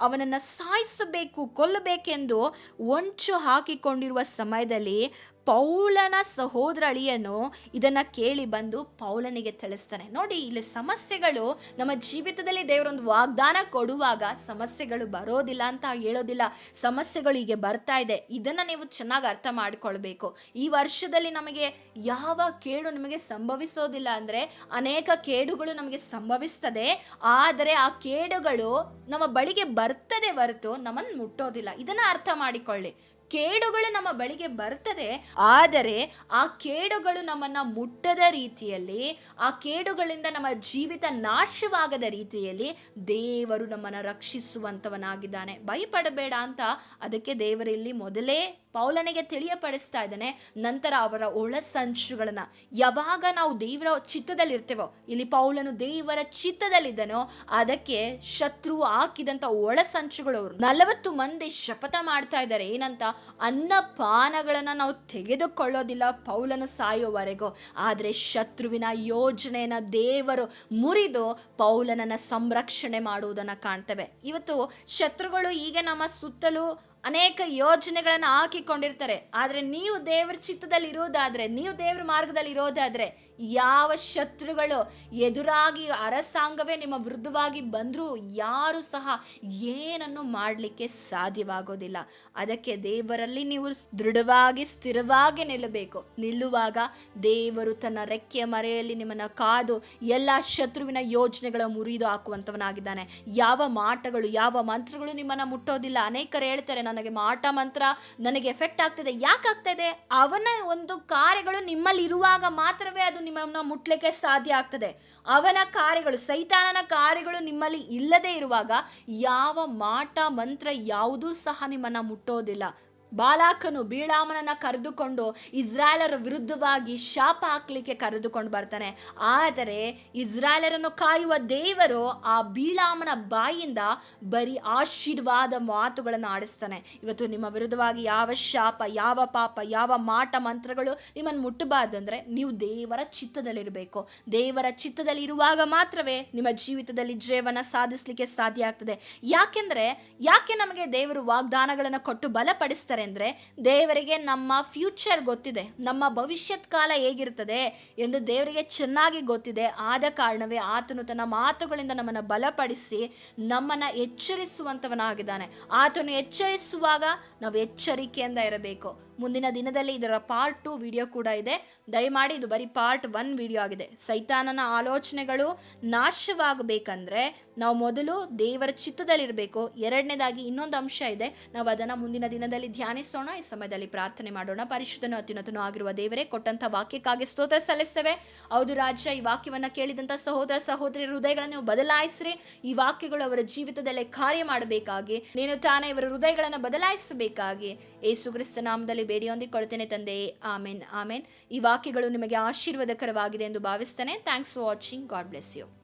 ಅವನನ್ನು ಸಾಯಿಸಬೇಕು, ಕೊಲ್ಲಬೇಕೆಂದು ಒಂಚು ಹಾಕಿಕೊಂಡಿರುವ ಸಮಯದಲ್ಲಿ ಪೌಲನ ಸಹೋದರ ಅಳಿಯನು ಇದನ್ನು ಕೇಳಿ ಬಂದು ಪೌಲನಿಗೆ ತಿಳಿಸ್ತಾನೆ. ನೋಡಿ, ಇಲ್ಲಿ ಸಮಸ್ಯೆಗಳು ನಮ್ಮ ಜೀವಿತದಲ್ಲಿ ದೇವರೊಂದು ವಾಗ್ದಾನ ಕೊಡುವಾಗ ಸಮಸ್ಯೆಗಳು ಬರೋದಿಲ್ಲ ಅಂತ ಹೇಳೋದಿಲ್ಲ. ಸಮಸ್ಯೆಗಳು ಹೀಗೆ ಬರ್ತಾ ಇದೆ. ಇದನ್ನು ನೀವು ಚೆನ್ನಾಗಿ ಅರ್ಥ ಮಾಡಿಕೊಳ್ಬೇಕು. ಈ ವರ್ಷದಲ್ಲಿ ನಮಗೆ ಯಾವ ಕೇಡು ನಮಗೆ ಸಂಭವಿಸೋದಿಲ್ಲ ಅಂದರೆ ಅನೇಕ ಕೇಡುಗಳು ನಮಗೆ ಸಂಭವಿಸ್ತದೆ. ಆದರೆ ಆ ಕೇಡುಗಳು ನಮ್ಮ ಬಳಿಗೆ ಬರ್ತದೆ ಹೊರತು ನಮ್ಮನ್ನು ಮುಟ್ಟೋದಿಲ್ಲ. ಇದನ್ನು ಅರ್ಥ ಮಾಡಿಕೊಳ್ಳಿ. ಕೇಡುಗಳು ನಮ್ಮ ಬಳಿಗೆ ಬರ್ತದೆ, ಆದರೆ ಆ ಕೇಡುಗಳು ನಮ್ಮನ್ನ ಮುಟ್ಟದ ರೀತಿಯಲ್ಲಿ, ಆ ಕೇಡುಗಳಿಂದ ನಮ್ಮ ಜೀವಿತ ನಾಶವಾಗದ ರೀತಿಯಲ್ಲಿ ದೇವರು ನಮ್ಮನ್ನು ರಕ್ಷಿಸುವಂತವನಾಗಿದ್ದಾನೆ. ಭಯಪಡಬೇಡ ಅಂತ ಅದಕ್ಕೆ ದೇವರಲ್ಲಿ ಮೊದಲೇ ಪೌಲನಿಗೆ ತಿಳಿಯಪಡಿಸ್ತಾ ಇದ್ದಾನೆ, ನಂತರ ಅವರ ಒಳ ಸಂಚುಗಳನ್ನು. ಯಾವಾಗ ನಾವು ದೇವರ ಚಿತ್ತದಲ್ಲಿರ್ತೇವೋ, ಇಲ್ಲಿ ಪೌಲನು ದೇವರ ಚಿತ್ತದಲ್ಲಿದ್ದನೋ, ಅದಕ್ಕೆ ಶತ್ರು ಹಾಕಿದಂತ ಒಳಸಂಚುಗಳು ಅವರು. ನಲವತ್ತು ಮಂದಿ ಶಪಥ ಮಾಡ್ತಾ ಇದ್ದಾರೆ. ಏನಂತ? ಅನ್ನಪಾನಗಳನ್ನ ನಾವು ತೆಗೆದುಕೊಳ್ಳೋದಿಲ್ಲ ಪೌಲನು ಸಾಯೋವರೆಗೂ ಆದರೆ ಶತ್ರುವಿನ ಯೋಜನೆಯನ್ನ ದೇವರು ಮುರಿದು ಪೌಲನನ್ನು ಸಂರಕ್ಷಣೆ ಮಾಡುವುದನ್ನು ಕಾಣ್ತೇವೆ. ಇವತ್ತು ಶತ್ರುಗಳು ಈಗ ನಮ್ಮ ಸುತ್ತಲೂ ಅನೇಕ ಯೋಜನೆಗಳನ್ನು ಹಾಕಿಕೊಂಡಿರ್ತಾರೆ. ಆದರೆ ನೀವು ದೇವರ ಚಿತ್ತದಲ್ಲಿ ಇರೋದಾದರೆ, ನೀವು ದೇವರ ಮಾರ್ಗದಲ್ಲಿ ಇರೋದಾದರೆ, ಯಾವ ಶತ್ರುಗಳು ಎದುರಾಗಿ ಅರಸಾಂಗವೇ ನಿಮ್ಮ ವಿರುದ್ಧವಾಗಿ ಬಂದರೂ ಯಾರು ಸಹ ಏನನ್ನು ಮಾಡಲಿಕ್ಕೆ ಸಾಧ್ಯವಾಗೋದಿಲ್ಲ. ಅದಕ್ಕೆ ದೇವರಲ್ಲಿ ನೀವು ದೃಢವಾಗಿ, ಸ್ಥಿರವಾಗಿ ನಿಲ್ಲಬೇಕು. ನಿಲ್ಲುವಾಗ ದೇವರು ತನ್ನ ರೆಕ್ಕೆಯ ಮರೆಯಲ್ಲಿ ನಿಮ್ಮನ್ನು ಕಾದು ಎಲ್ಲ ಶತ್ರುವಿನ ಯೋಜನೆಗಳ ಮುರಿದು ಹಾಕುವಂಥವನಾಗಿದ್ದಾನೆ ಯಾವ ಮಾಟಗಳು, ಯಾವ ಮಂತ್ರಗಳು ನಿಮ್ಮನ್ನು ಮುಟ್ಟೋದಿಲ್ಲ. ಅನೇಕರು ಹೇಳ್ತಾರೆ ನನಗೆ ಮಾಟ ಮಂತ್ರ ನನಗೆ ಎಫೆಕ್ಟ್ ಆಗ್ತಿದೆ. ಯಾಕೆ ಆಗ್ತಿದೆ? ಅವನ ಒಂದು ಕಾರ್ಯಗಳು ನಿಮ್ಮಲ್ಲಿ ಇರುವಾಗ ಮಾತ್ರವೇ ಅದು ನಿಮ್ಮನ್ನು ಮುಟ್ಲಿಕ್ಕೆ ಸಾಧ್ಯ ಆಗ್ತದೆ. ಅವನ ಕಾರ್ಯಗಳು, ಸೈತಾನನ ಕಾರ್ಯಗಳು ನಿಮ್ಮಲ್ಲಿ ಇಲ್ಲದೆ ಇರುವಾಗ ಯಾವ ಮಾಟ, ಮಂತ್ರ ಯಾವುದೂ ಸಹ ನಿಮ್ಮನ್ನು ಮುಟ್ಟೋದಿಲ್ಲ. ಬಾಲಾಕನು ಬೀಳಾಮನನ್ನ ಕರೆದುಕೊಂಡು ಇಸ್ರಾಯೇಲರ ವಿರುದ್ಧವಾಗಿ ಶಾಪ ಹಾಕ್ಲಿಕ್ಕೆ ಕರೆದುಕೊಂಡು ಬರ್ತಾನೆ. ಆದರೆ ಇಸ್ರಾಯೇಲರನ್ನು ಕಾಯುವ ದೇವರು ಆ ಬೀಳಾಮನ ಬಾಯಿಂದ ಬರೀ ಆಶೀರ್ವಾದ ಮಾತುಗಳನ್ನು ಆಡಿಸ್ತಾನೆ. ಇವತ್ತು ನಿಮ್ಮ ವಿರುದ್ಧವಾಗಿ ಯಾವ ಶಾಪ, ಯಾವ ಪಾಪ, ಯಾವ ಮಾಟ, ಮಂತ್ರಗಳು ನಿಮ್ಮನ್ನು ಮುಟ್ಟಬಾರ್ದು ಅಂದರೆ ನೀವು ದೇವರ ಚಿತ್ತದಲ್ಲಿರಬೇಕು. ದೇವರ ಚಿತ್ತದಲ್ಲಿ ಇರುವಾಗ ಮಾತ್ರವೇ ನಿಮ್ಮ ಜೀವಿತದಲ್ಲಿ ಜೀವನ ಸಾಧಿಸಲಿಕ್ಕೆ ಸಾಧ್ಯ ಆಗ್ತದೆ. ಯಾಕೆಂದರೆ, ಯಾಕೆ ನಮಗೆ ದೇವರು ವಾಗ್ದಾನಗಳನ್ನು ಕೊಟ್ಟು ಬಲಪಡಿಸ್ತಾರೆ? ಅಂದರೆ ದೇವರಿಗೆ ನಮ್ಮ ಫ್ಯೂಚರ್ ಗೊತ್ತಿದೆ, ನಮ್ಮ ಭವಿಷ್ಯತ್ ಕಾಲ ಹೇಗಿರ್ತದೆ ಎಂದು ದೇವರಿಗೆ ಚೆನ್ನಾಗಿ ಗೊತ್ತಿದೆ. ಆದ ಕಾರಣವೇ ಆತನು ತನ್ನ ಮಾತುಗಳಿಂದ ನಮ್ಮನ್ನು ಬಲಪಡಿಸಿ ನಮ್ಮನ್ನು ಎಚ್ಚರಿಸುವಂಥವನಾಗಿದ್ದಾನೆ. ಆತನು ಎಚ್ಚರಿಸುವಾಗ ನಾವು ಎಚ್ಚರಿಕೆಯಿಂದ ಇರಬೇಕು. ಮುಂದಿನ ದಿನದಲ್ಲಿ ಇದರ ಪಾರ್ಟ್ ಟು ವಿಡಿಯೋ ಕೂಡ ಇದೆ. ದಯಮಾಡಿ ಇದು ಬರೀ ಪಾರ್ಟ್ ಒನ್ ವಿಡಿಯೋ ಆಗಿದೆ. ಸೈತಾನನ ಆಲೋಚನೆಗಳು ನಾಶವಾಗಬೇಕಂದ್ರೆ ನಾವು ಮೊದಲು ದೇವರ ಚಿತ್ತದಲ್ಲಿರಬೇಕು. ಎರಡನೇದಾಗಿ ಇನ್ನೊಂದು ಅಂಶ ಇದೆ. ನಾವು ಅದನ್ನು ಮುಂದಿನ ದಿನದಲ್ಲಿ ಧ್ಯಾನಿಸೋಣ ಈ ಸಮಯದಲ್ಲಿ ಪ್ರಾರ್ಥನೆ ಮಾಡೋಣ. ಪರಿಶುದ್ಧನು ಅತ್ಯುನ್ನತನೂ ಆಗಿರುವ ದೇವರೇ, ಕೊಟ್ಟಂಥ ವಾಕ್ಯಕ್ಕಾಗಿ ಸ್ತೋತ್ರ ಸಲ್ಲಿಸ್ತೇವೆ. ಹೌದು ರಾಜ್ಯ ಈ ವಾಕ್ಯವನ್ನು ಕೇಳಿದಂಥ ಸಹೋದರ ಸಹೋದರಿ ಹೃದಯಗಳನ್ನು ಬದಲಾಯಿಸ್ರಿ. ಈ ವಾಕ್ಯಗಳು ಅವರ ಜೀವಿತದಲ್ಲಿ ಕಾರ್ಯ ಮಾಡಬೇಕಾಗಿ, ನೀನು ತಾನೇ ಇವರ ಹೃದಯಗಳನ್ನು ಬದಲಾಯಿಸಬೇಕಾಗಿ. ಏಸು ಕ್ರಿಸ್ತ ನಾಮದಲ್ಲಿ ಬೇಡಿ ಹೊಂದಿಕೊಳ್ತೇನೆ ತಂದೆ. ಆಮೇನ್ ಆಮೇನ್. ಈ ವಾಕ್ಯಗಳು ನಿಮಗೆ ಆಶೀರ್ವಾದಕರವಾಗಿದೆ ಎಂದು ಭಾವಿಸ್ತೇನೆ. Thanks for watching God bless you